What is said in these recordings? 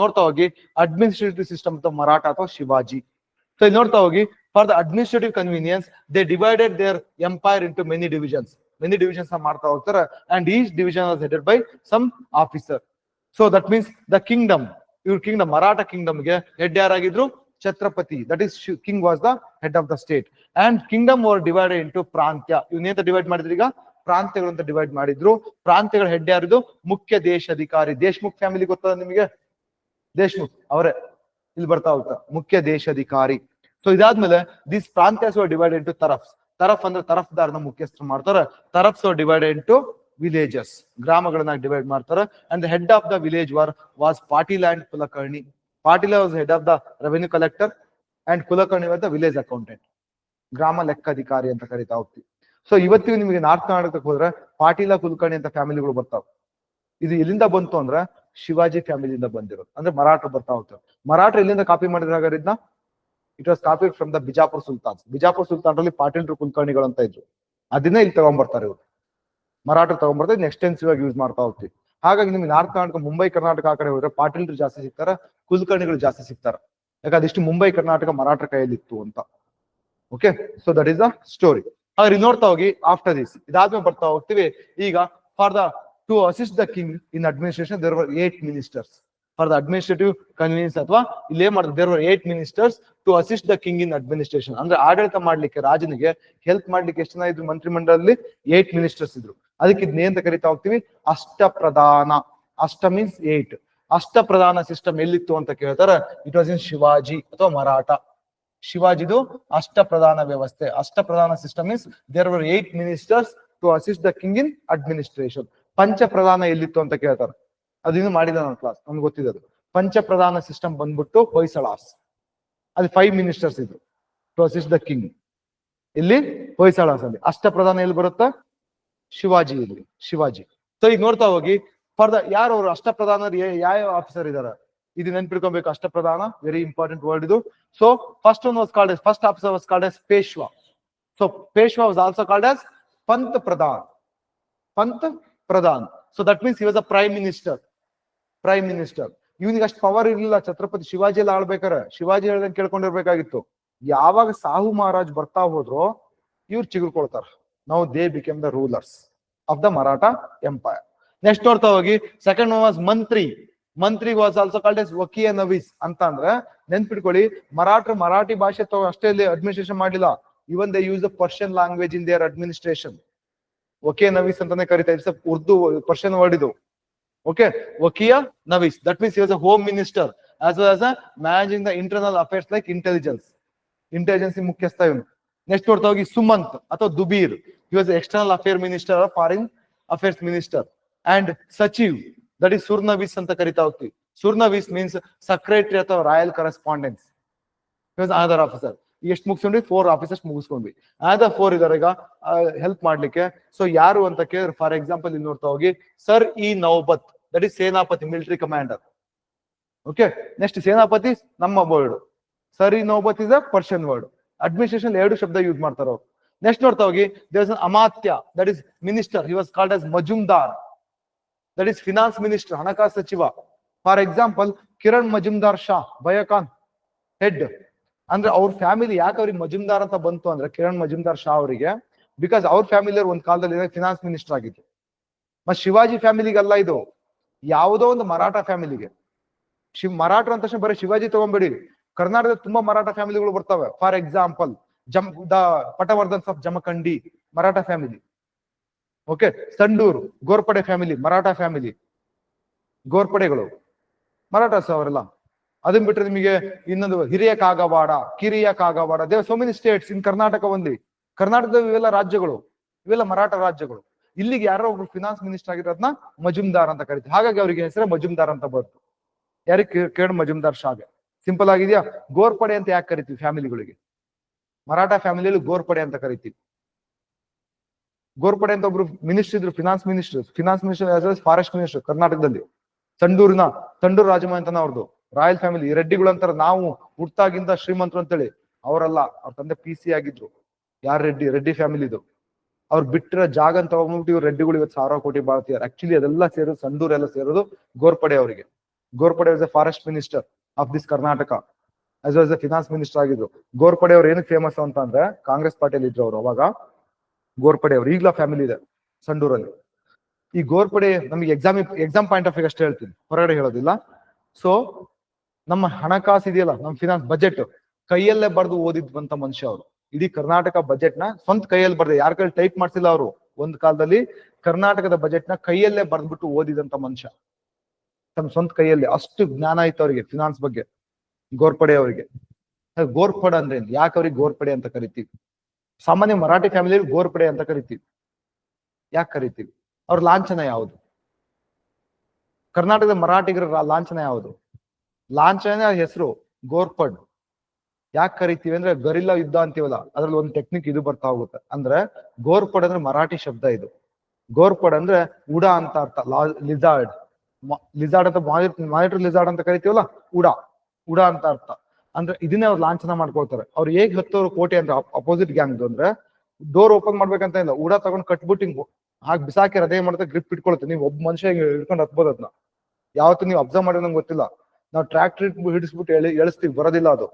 ನೋಡ್ತಾ ಹೋಗಿ. Administrative system ಅಥವಾ ಮರಾಠ ಅಥವಾ ಶಿವಾಜಿ. ಸೊ ಇಲ್ಲಿ ನೋಡ್ತಾ ಹೋಗಿ. For the administrative convenience they divided their empire into many divisions many divisions ಮಾಡ್ತಾ ಹೋಗ್ತಾರೆ. And each division was headed by some officer so that means the kingdom ಇವ್ರ ಕಿಂಗ್ಡಮ್ ಮರಾಠ ಕಿಂಗ್ಡಮ್ಗೆ head ಯಾರಾಗಿದ್ರು? Chhatrapati. That is king was the head of the state and kingdom were divided into ಪ್ರಾಂತ್ಯ. ಇವನ್ನೇಂತ divide ಮಾಡಿದ್ರು ಈಗ? ಪ್ರಾಂತ್ಯಗಳು ಅಂತ divide ಮಾಡಿದ್ರು. ಪ್ರಾಂತ್ಯಗಳ ಹೆಡ್ ಯಾರಿದು? ಮುಖ್ಯ ದೇಶ ಅಧಿಕಾರಿ ದೇಶ್ಮುಖ್ ಫ್ಯಾಮಿಲಿ ಗೊತ್ತದ ನಿಮಗೆ? ದೇಶ್ಮುಖ್ ಅವರೇ ಇಲ್ಲಿ ಬರ್ತಾ ಹೋಗ್ತಾ ಮುಖ್ಯ ದೇಶಾಧಿಕಾರಿ. ಸೊ ಇದಾದ್ಮೇಲೆ ದಿಸ್ ಪ್ರಾಂತ್ಯಸ್ ಡಿವೈಡೆಡ್ ಇಂಟು ತರಫ್ಸ್. ತರಫ್ ಅಂದ್ರೆ ತರಫ್ದಾರನ ಮುಖ್ಯಸ್ಥರು ಮಾಡ್ತಾರೆ. ತರಫ್ಸ್ ಡಿವೈಡೆಡ್ ಇಂಟು ವಿಲೇಜಸ್ ಗ್ರಾಮಗಳನ್ನ ಡಿವೈಡ್ ಮಾಡ್ತಾರೆ. And head of the village were was Patil and Kulkarni Patil was head of the revenue collector and Kulkarni was the village accountant ಗ್ರಾಮ ಲೆಕ್ಕಾಧಿಕಾರಿ ಅಂತ ಕರಿತಾ ಹೋಗ್ತೀವಿ ಸೊ ಇವತ್ತಿಗೂ ನಿಮಗೆ ನಾರ್ತ್ ಕರ್ನಾಟಕಕ್ಕೆ ಹೋದ್ರೆ ಪಾಟೀಲ ಕುಲಕರ್ಣಿ ಅಂತ ಫ್ಯಾಮಿಲಿಗಳು ಬರ್ತಾವೆ. ಇದು ಎಲ್ಲಿಂದ ಬಂತು ಅಂದ್ರೆ ಶಿವಾಜಿ ಫ್ಯಾಮಿಲಿಯಿಂದ ಬಂದಿರೋದು. ಅಂದ್ರೆ ಮರಾಠ ಬರ್ತಾ ಹೋಗ್ತಾರೆ. ಮರಾಠರು ಎಲ್ಲಿಂದ ಕಾಪಿ ಮಾಡಿದ್ರೆ ಹಾಗಾದ್ರೆ ಇದನ್ನ it was copy from the Bijapur sultan Bijapur ಸುಲ್ತಾನ್ರಲ್ಲಿ ಪಾಟೀಲ್ರು ಕುಲಕರ್ಣಿಗಳು ಅಂತ ಇದ್ರು. ಅದನ್ನೇ ಇಲ್ಲಿ ತಗೊಂಡ್ಬರ್ತಾರೆ ಇವರು. ಮರಾಠರು ತಗೊಂಡ್ಬರ್ತಾರೆ ಎಕ್ಸ್ಟೆನ್ಸಿವ್ ಆಗಿ ಯೂಸ್ ಮಾಡ್ತಾ ಹೋಗ್ತೀವಿ. ಹಾಗಾಗಿ ನಿಮ್ಗೆ ನಾರ್ತ್ ಕರ್ನಾಟಕ ಮುಂಬೈ ಕರ್ನಾಟಕ ಆ ಕಡೆ ಹೋದ್ರೆ ಪಾಟೀಲ್ರು ಜಾಸ್ತಿ ಸಿಗ್ತಾರ? ಕುಲಕರ್ಣಿಗಳು ಜಾಸ್ತಿ ಸಿಗ್ತಾರ? ಯಾಕಂದ್ರೆ ಅದಿಷ್ಟು ಮುಂಬೈ ಕರ್ನಾಟಕ ಮರಾಠ ಕೈಯಲ್ಲಿ ಇತ್ತು ಅಂತ okay so that is the story ಹಾಗೆ ನೋಡ್ತಾ ಹೋಗಿ ಆಫ್ಟರ್ ದಿಸ್ ಇದಾದ್ಮೇಲೆ ಬರ್ತಾ ಹೋಗ್ತೀವಿ. ಈಗ for the to assist the king in administration there were eight ministers for the administrative convenience ಅಥವಾ ಇಲ್ಲಿ ಮಾಡಿದ್ರು there were eight ministers to assist the king in administration ಅಂದ್ರೆ ಆಡಳಿತ ಮಾಡ್ಲಿಕ್ಕೆ ರಾಜನಿಗೆ ಹೆಲ್ಪ್ ಮಾಡ್ಲಿಕ್ಕೆ ಎಷ್ಟು ಜನ ಇದ್ರು? ಮಂತ್ರಿಮಂಡಲದಲ್ಲಿ ಏಟ್ ಮಿನಿಸ್ಟರ್ಸ್ ಇದ್ರು. ಅದಕ್ಕೆ ಇದನ್ನ ಅಂತ ಕರಿತಾ ಹೋಗ್ತೀವಿ? ಅಷ್ಟ ಪ್ರಧಾನ ಅಷ್ಟ ಮೀನ್ಸ್ ಏಟ್ ಅಷ್ಟ ಪ್ರಧಾನ ಸಿಸ್ಟಮ್ ಎಲ್ಲಿತ್ತು ಅಂತ ಕೇಳ್ತಾರೆ? ಇಟ್ ವಾಸ್ ಇನ್ ಶಿವಾಜಿ ಅಥವಾ ಮರಾಠ. ಶಿವಾಜಿದು ಅಷ್ಟ ಪ್ರಧಾನ ವ್ಯವಸ್ಥೆ. Ashta Pradhan system means there were eight ministers to assist the king in administration Pancha Pradhan ಎಲ್ಲಿತ್ತು ಅಂತ ಕೇಳ್ತಾರೆ. ಅದನ್ನು ಮಾಡಿದ ನನ್ನ ಕ್ಲಾಸ್ ನಮ್ಗೆ ಗೊತ್ತಿದೆ ಅದು. ಪಂಚ ಪ್ರಧಾನ ಸಿಸ್ಟಮ್ ಬಂದ್ಬಿಟ್ಟು ಹೊಯ್ಸಳಾಸ್ ಅಲ್ಲಿ ಫೈವ್ ಮಿನಿಸ್ಟರ್ಸ್ ಇದ್ರು. ಟು ಅಸಿಸ್ಟ್ ದ ಕಿಂಗ್ ಇಲ್ಲಿ ಹೊಯ್ಸಳಾಸ್ ಅಲ್ಲಿ. ಅಷ್ಟ ಪ್ರಧಾನ ಎಲ್ಲಿ ಬರುತ್ತಾ? ಶಿವಾಜಿ ಇಲ್ಲಿ, ಶಿವಾಜಿ. ಸೊ ಈಗ ನೋಡ್ತಾ ಹೋಗಿ ಫಾರ್ ದ ಯಾರು ಅವರು ಅಷ್ಟ ಪ್ರಧಾನ ಯಾವ ಆಫೀಸರ್ ಇದಾರೆ? ಇದು ನೆನ್ಪಿಡ್ಕೊಬೇಕು Ashta Pradhan very important word ಇದು so first one was called first officer was called as Peshwa. So Peshwa was also called as Pant Pradhan Pant Pradhan. So that means was a prime minister prime minister ಇವನಿಗೆ ಅಷ್ಟು power ಇರಲಿಲ್ಲ. ಛತ್ರಪತಿ ಶಿವಾಜಿ ಎಲ್ಲ ಆಳ್ಬೇಕಾರೆ. ಶಿವಾಜಿ ಹೇಳ್ದಂಗೆ ಕೇಳ್ಕೊಂಡಿರ್ಬೇಕಾಗಿತ್ತು. ಯಾವಾಗ ಸಾಹು ಮಹಾರಾಜ್ ಬರ್ತಾ ಹೋದ್ರು, ಇವ್ರು ಚಿಗುರ್ಕೊಳ್ತಾರ. ನಾವು they became the rulers of the Maratha empire next ನೋಡ್ತಾ ಹೋಗಿ. Second was mantri. Mantri was also called as Waqia Navis ಅಂತ ಅಂದ್ರೆ, ನೆನ್ಪಿಟ್ಕೊಳ್ಳಿ ಮರಾಠರು ಮರಾಠಿ ಭಾಷೆ ಅಷ್ಟೇ ಅಡ್ಮಿನಿಸ್ಟ್ರೇಷನ್ ಮಾಡಿಲ್ಲ. Even they use the Persian language in their administration Waqia Navis ಅಂತಾನೆ ಕರಿತಾ ಇಟ್ಸ್ ಉರ್ದು ಪರ್ಷಿಯನ್ ವರ್ಡ್ ಇದು okay? Waqia Navis. That means was a home minister as well as a managing the internal affairs like intelligence intelligence ಮುಖ್ಯಸ್ಥ ಇವನು. Next ನೋಡ್ತಾ ಹೋಗಿ ಸುಮಂತ್ ಅಥವಾ Dabir. He was external affair minister foreign affairs minister and Sachiv that is Surnavis ಅಂತ ಕರಿತಾ ಹೋಗ್ತೀವಿ. ಸುರ್ನವೀಸ್ means secretary ಅಥವಾ royal correspondence officer ಎಷ್ಟು ಮುಗಿಸ್ಕೊಂಡ್ವಿ? Four offices ಮುಗಿಸ್ಕೊಂಡ್ವಿ. ಆದ ಫೋರ್ ಇದಾರೆ ಈಗ ಹೆಲ್ಪ್ ಮಾಡ್ಲಿಕ್ಕೆ. ಸೊ ಯಾರು ಅಂತ ಕೇಳಿದ್ರೆ ಫಾರ್ ಎಕ್ಸಾಂಪಲ್ ಇಲ್ಲಿ ನೋಡ್ತಾ ಹೋಗಿ ಸರ್ ಇ ನೌಬತ್ that is Senapati military commander okay next ಸೇನಾಪತಿ, ನಮ್ಮ ವರ್ಡ್ ಸರ್ ಇ ನೌಬತ್ is a Persian word administration ಎರಡು ಶಬ್ದ ಯೂಸ್ ಮಾಡ್ತಾರ ಅವ್ರು. ನೆಕ್ಸ್ಟ್ ನೋಡ್ತಾ ಹೋಗಿ there an amatya that is minister he was called as Majumdar that is finance minister ಹಣಕಾಸು ಸಚಿವ. For example Kiran Majumdar Shaw Biocon head ಅಂದ್ರೆ ಅವ್ರ ಫ್ಯಾಮಿಲಿ ಯಾಕೆ ಅವ್ರಿಗೆ ಮಜುಮ್ದಾರ್ ಅಂತ ಬಂತು ಅಂದ್ರೆ ಕಿರಣ್ ಮಜುಮ್ದಾರ್ ಶಾ ಅವರಿಗೆ? ಬಿಕಾಸ್ ಅವ್ರ ಫ್ಯಾಮಿಲಿ ಒಂದ್ ಕಾಲದಲ್ಲಿ ಫಿನಾನ್ಸ್ ಮಿನಿಸ್ಟರ್ ಆಗಿದ್ರು. ಮತ್ ಶಿವಾಜಿ ಫ್ಯಾಮಿಲಿಗಲ್ಲ ಇದು. ಯಾವುದೋ ಒಂದು ಮರಾಠ ಫ್ಯಾಮಿಲಿಗೆ ಶಿವ್ ಮರಾಠ ಅಂತ ತಕ್ಷಣ ಬರೀ ಶಿವಾಜಿ ತಗೊಂಬೇಡಿ ಕರ್ನಾಟಕದ ತುಂಬಾ ಮರಾಠ ಫ್ಯಾಮಿಲಿಗಳು ಬರ್ತವೆ. For example gym, the Patwardhans of Jamkhandi Maratha family okay Sandur, Ghorpade family Maratha family ಗೋರ್ಪಡೆಗಳು. Marathas ಅವರೆಲ್ಲ. ಅದನ್ ಬಿಟ್ರೆ ನಿಮಗೆ ಇನ್ನೊಂದು ಹಿರಿಯ ಕಾಗವಾಡ, ಕಿರಿಯ Kagwad. They've so many states in Karnataka ಒಂದಿ ಕರ್ನಾಟಕದ ಇವೆಲ್ಲ ರಾಜ್ಯಗಳು. ಇವೆಲ್ಲ ಮರಾಠ ರಾಜ್ಯಗಳು. ಇಲ್ಲಿಗೆ ಯಾರೋ ಒಬ್ರು ಫಿನಾನ್ಸ್ ಮಿನಿಸ್ಟರ್ ಆಗಿರೋದನ್ನ ಮಜುಮ್ದಾರ್ ಅಂತ ಕರಿತೀವಿ ಹಾಗಾಗಿ ಅವರಿಗೆ ಹೆಸರು ಮಜುಮ್ದಾರ್ ಅಂತ ಬಂತು. ಯಾರಿಗೆ ಕೇಳ್ ಮಜುಮ್ದಾರ್ ಶಾಗೆ? ಸಿಂಪಲ್ ಆಗಿದೆಯಾ? ಗೋರ್ಪಡೆ ಅಂತ ಯಾಕೆ ಕರಿತೀವಿ ಫ್ಯಾಮಿಲಿಗಳಿಗೆ ಮರಾಠ ಫ್ಯಾಮಿಲಿಯಲ್ಲಿ ಗೋರ್ಪಡೆ ಅಂತ ಕರಿತೀವಿ. ಗೋರ್ಪಡೆ ಅಂತ ಒಬ್ರು ಮಿನಿಸ್ಟರ್ ಇದ್ರು finance minister finance minister forest minister ಕರ್ನಾಟಕದಲ್ಲಿ. ತಂಡೂರಿನ, ತಂಡೂರು ರಾಜಮನೆತನ ಅವ್ರದ್ದು ರಾಯಲ್ ಫ್ಯಾಮಿಲಿ, ರೆಡ್ಡಿಗಳು ಅಂತಾರೆ, ನಾವು ಹುಟ್ಟಾಗಿಂದ ಶ್ರೀಮಂತರು ಅಂತೇಳಿ. ಅವರಲ್ಲ, ಅವ್ರ ತಂದೆ ಪಿ ಸಿ ಆಗಿದ್ರು. ಯಾರ್ ರೆಡ್ಡಿ? ರೆಡ್ಡಿ ಫ್ಯಾಮಿಲಿದು ಅವ್ರು ಬಿಟ್ಟಿರೋ ಜಾಗ ಅಂತ ತಗೊಂಡ್ಬಿಟ್ಟು ಇವ್ರು ರೆಡ್ಡಿಗಳು ಇವತ್ತು ಸಾವಿರ ಕೋಟಿ ಬಾಳ್ತಿದ್ದಾರೆ ಆಕ್ಚುಲಿ ಅದೆಲ್ಲ ಸೇರೋದು ಸಂಡೂರ್ ಎಲ್ಲ ಸೇರೋದು ಗೋರ್ಪಡೆ ಅವರಿಗೆ. Ghorpade was a forest minister of this Karnataka as was a finance minister ಆಗಿದ್ರು. ಗೋರ್ಪಡೆ ಅವ್ರು ಏನಕ್ಕೆ ಫೇಮಸ್ ಅಂತ ಅಂದ್ರೆ, ಕಾಂಗ್ರೆಸ್ ಪಾರ್ಟಿಯಲ್ಲಿ ಇದ್ರು ಅವರು ಅವಾಗ. ಗೋರ್ಪಡೆ ಅವರು, ಈಗ್ಲಾ ಫ್ಯಾಮಿಲಿ ಇದೆ ಸಂಡೂರಲ್ಲಿ. ಈ ಗೋರ್ಪಡೆ ನಮಗೆ ಎಕ್ಸಾಮ್ ಎಕ್ಸಾಮ್ ಪಾಯಿಂಟ್ ಆಫ್ ಅಷ್ಟೇ ಹೇಳ್ತೀನಿ. ಹೊರಗಡೆ ಹೇಳೋದಿಲ್ಲ. ಸೊ ನಮ್ಮ ಹಣಕಾಸು ಇದೆಯಲ್ಲ, ನಮ್ಮ ಫಿನಾನ್ಸ್ ಬಜೆಟ್ ಕೈಯಲ್ಲೇ ಬರೆದು ಓದಿದ್ವಂತ ಮನುಷ್ಯ ಅವರು. ಇಡೀ ಕರ್ನಾಟಕ ಬಜೆಟ್ನ ಸ್ವಂತ ಕೈಯಲ್ಲಿ ಬರ್ದೆ ಯಾರ ಕೈಲಿ ಟೈಪ್ ಮಾಡ್ಸಿಲ್ಲ ಅವರು ಒಂದ್ ಕಾಲದಲ್ಲಿ, ಕರ್ನಾಟಕದ ಬಜೆಟ್ನ ಕೈಯಲ್ಲೇ ಬರ್ದ್ಬಿಟ್ಟು ಓದಿದಂತ ಮನುಷ್ಯ. ತಮ್ಮ ಸ್ವಂತ ಕೈಯಲ್ಲಿ ಅಷ್ಟು ಜ್ಞಾನ ಇತ್ತು ಅವರಿಗೆ ಫಿನಾನ್ಸ್ ಬಗ್ಗೆ, ಗೋರ್ಪಡೆ ಅವರಿಗೆ. ಗೋರ್ಪಡೆ ಅಂದ್ರೆ? ಯಾಕೆ ಅವ್ರಿಗೆ ಗೋರ್ಪಡೆ ಅಂತ ಕರಿತೀವಿ? ಸಾಮಾನ್ಯ ಮರಾಠಿ ಫ್ಯಾಮಿಲಿಯಲ್ಲಿ ಗೋರ್ಪಡೆ ಅಂತ ಕರಿತೀವಿ. ಯಾಕೆ ಕರಿತೀವಿ? ಅವ್ರ ಲಾಂಛನ ಯಾವುದು? ಕರ್ನಾಟಕದ ಮರಾಠಿಗರ ಲಾಂಛನ ಯಾವುದು? ಲಾಂಛನ ಹೆಸರು ಗೋರ್ಪಡ್. ಯಾಕೆ ಕರಿತೀವಿ ಅಂದ್ರೆ ಗರಿಲ್ಲಾ ಯುದ್ಧ ಅಂತೀವಲ್ಲ, ಅದ್ರಲ್ಲಿ ಒಂದು ಟೆಕ್ನಿಕ್ ಇದು ಬರ್ತಾ ಹೋಗುತ್ತೆ. ಅಂದ್ರೆ ಗೋರ್ಪಡ್ ಅಂದ್ರೆ ಮರಾಠಿ ಶಬ್ದ ಇದು. ಗೋರ್ಪಡ್ ಅಂದ್ರೆ ಉಡ ಅಂತ ಅರ್ಥ ಲಿಜಾರ್ಡ್. ಲಿಜಾರ್ಡ್ ಅಂತ ಮಾನಿಟರ್ ಲಿಜಾರ್ಡ್ ಅಂತ ಕರಿತೀವಲ್ಲ, ಉಡ. ಉಡ ಅಂತ ಅರ್ಥ. ಅಂದ್ರೆ ಇದನ್ನೇ ಅವ್ರು ಲಾಂಛನ ಮಾಡ್ಕೊಳ್ತಾರೆ. ಅವ್ರು ಹೇಗ್ ಹತ್ತೋರು ಕೋಟೆ ಅಂದ್ರೆ ಅಪೋಸಿಟ್ ಗ್ಯಾಂಗ್ ಅಂದ್ರೆ ಡೋರ್ ಓಪನ್ ಮಾಡ್ಬೇಕಂತ ಇಲ್ಲ, ಉಡ ತಗೊಂಡ್ ಕಟ್ಬಿಟ್ಟು ಹಿಂಗ್ ಹಾಗೆ ಬಿಸಾಕಿ ಅದೇ ಮಾಡ್ತಾ ಗ್ರಿಪ್ ಇಟ್ಕೊಳುತ್ತೆ. ನೀವು ಒಬ್ಬ ಮನುಷ್ಯ ಹಿಡ್ಕೊಂಡು ಹತ್ಬೋದು ಅದನ್ನ ಯಾವತ್ತು ನೀವು ಅಬ್ಸರ್ವ್ ಮಾಡಿದಂಗ ನಂಗೆ ಗೊತ್ತಿಲ್ಲ. ನಾವು ಟ್ರ್ಯಾಕ್ಟರ್ ಹಿಡಿಸ್ಬಿಟ್ಟು ಹೇಳಿ ಎಳಿಸ್ತೀವಿ, ಬರೋದಿಲ್ಲ ಅದು.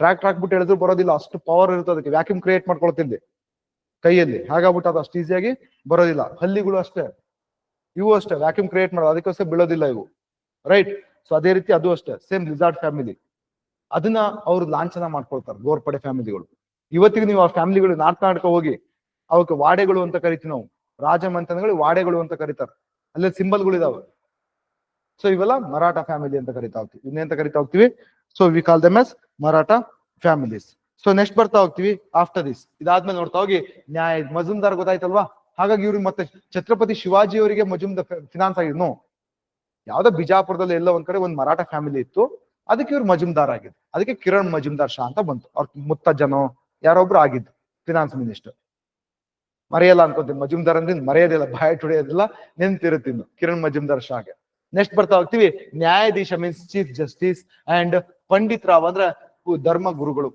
ಟ್ರ್ಯಾಕ್ಟರ್ ಹಾಕ್ಬಿಟ್ಟು ಹೇಳಿದ್ರು ಬರೋದಿಲ್ಲ, ಅಷ್ಟು ಪವರ್ ಇರುತ್ತೆ ಅದಕ್ಕೆ. ವ್ಯಾಕ್ಯೂಮ್ ಕ್ರಿಯೇಟ್ ಮಾಡ್ಕೊಳ್ತಿದ್ದೆ ಕೈಯಲ್ಲಿ. ಹಾಗಾಗ್ಬಿಟ್ಟು ಅದು ಅಷ್ಟು ಈಸಿಯಾಗಿ ಬರೋದಿಲ್ಲ. ಹಲ್ಲಿಗಳು ಅಷ್ಟೇ. ಇವು ಅಷ್ಟೇ. ವ್ಯಾಕ್ಯೂಮ್ ಕ್ರಿಯೇಟ್ ಮಾಡೋದು. ಅದಕ್ಕೋಸ್ಕರ ಬೀಳೋದಿಲ್ಲ ಇವು. ರೈಟ್ ಸೊ ಅದೇ ರೀತಿ ಅದು ಅಷ್ಟೇ. ಸೇಮ್ ರಿಸಾರ್ಟ್ ಫ್ಯಾಮಿಲಿ ಅದನ್ನ ಅವ್ರು ಲಾಂಛನ ಮಾಡ್ಕೊಳ್ತಾರೆ, ಗೋರ್ಪಡೆ ಫ್ಯಾಮಿಲಿಗಳು. ಇವತ್ತಿಗೆ ನೀವು ಆ ಫ್ಯಾಮಿಲಿಗಳು ನಾರ್ತ್ ಕರ್ನಾಟಕ ಹೋಗಿ, ಅವಕ್ಕೆ ವಾಡೆಗಳು ಅಂತ ಕರಿತೀವಿ ನಾವು. ರಾಜಮಂತನಗಳು ವಾಡೆಗಳು ಅಂತ ಕರೀತಾರೆ. ಅಲ್ಲೇ ಸಿಂಬಲ್ಗಳು ಇದಾವೆ ಸೊ ಇವೆಲ್ಲ ಮರಾಠ ಫ್ಯಾಮಿಲಿ ಅಂತ ಕರಿತಾ ಹೋಗ್ತೀವಿ. ಇನ್ನೇಂತ ಕರಿತಾ ಹೋಗ್ತೀವಿ? So we call them as Maratha families so next ಬರ್ತಾ ಹೋಗ್ತೀವಿ ಆಫ್ಟರ್ ದಿಸ್ ಇದಾದ್ಮೇಲೆ ನೋಡ್ತಾ ಹೋಗಿ, ನ್ಯಾಯ ಮಜುಮ್ದಾರ್ ಗೊತ್ತಾಯ್ತಲ್ವಾ? ಹಾಗಾಗಿ ಇವ್ರಿಗೆ ಮತ್ತೆ ಛತ್ರಪತಿ ಶಿವಾಜಿ ಅವರಿಗೆ ಮಜುಮ್ದ ಫಿನಾನ್ಸ್ ಆಗಿದ್ನು ಯಾವ್ದೋ ಬಿಜಾಪುರದಲ್ಲಿ ಎಲ್ಲ ಒಂದ್ ಕಡೆ ಒಂದ್ ಮರಾಠ ಫ್ಯಾಮಿಲಿ ಇತ್ತು. ಅದಕ್ಕೆ ಇವ್ರು ಮಜುಮ್ದಾರ್ ಆಗಿದ್ರು ಅದಕ್ಕೆ ಕಿರಣ್ ಮಜುಮ್ದಾರ್ ಶಾ ಅಂತ ಬಂತು. ಅವ್ರ ಮುತ್ತಜ್ಜನೋ ಯಾರೊಬ್ರು ಆಗಿದ್ದು ಫಿನಾನ್ಸ್ ಮಿನಿಸ್ಟರ್ ಮರೆಯಲ್ಲ ಅನ್ಕೊಂತೀನಿ. ಮಜುಮ್ದಾರ್ ಅಂದ್ರೆ ಮರೆಯೋದಿಲ್ಲ, ಬಾಯ್ ಟುಡಿಯೋದಿಲ್ಲ ನೆನ್ಪಿರುತ್ತಿನ್ನು ಕಿರಣ್ ಮಜುಮ್ದಾರ್ ಶಾಗೆ. ನೆಕ್ಸ್ಟ್ ಬರ್ತಾ ಹೋಗ್ತೀವಿ. Nyayadhisha means chief justice and Pandit Rao ಅಂದ್ರೆ ಧರ್ಮ ಗುರುಗಳು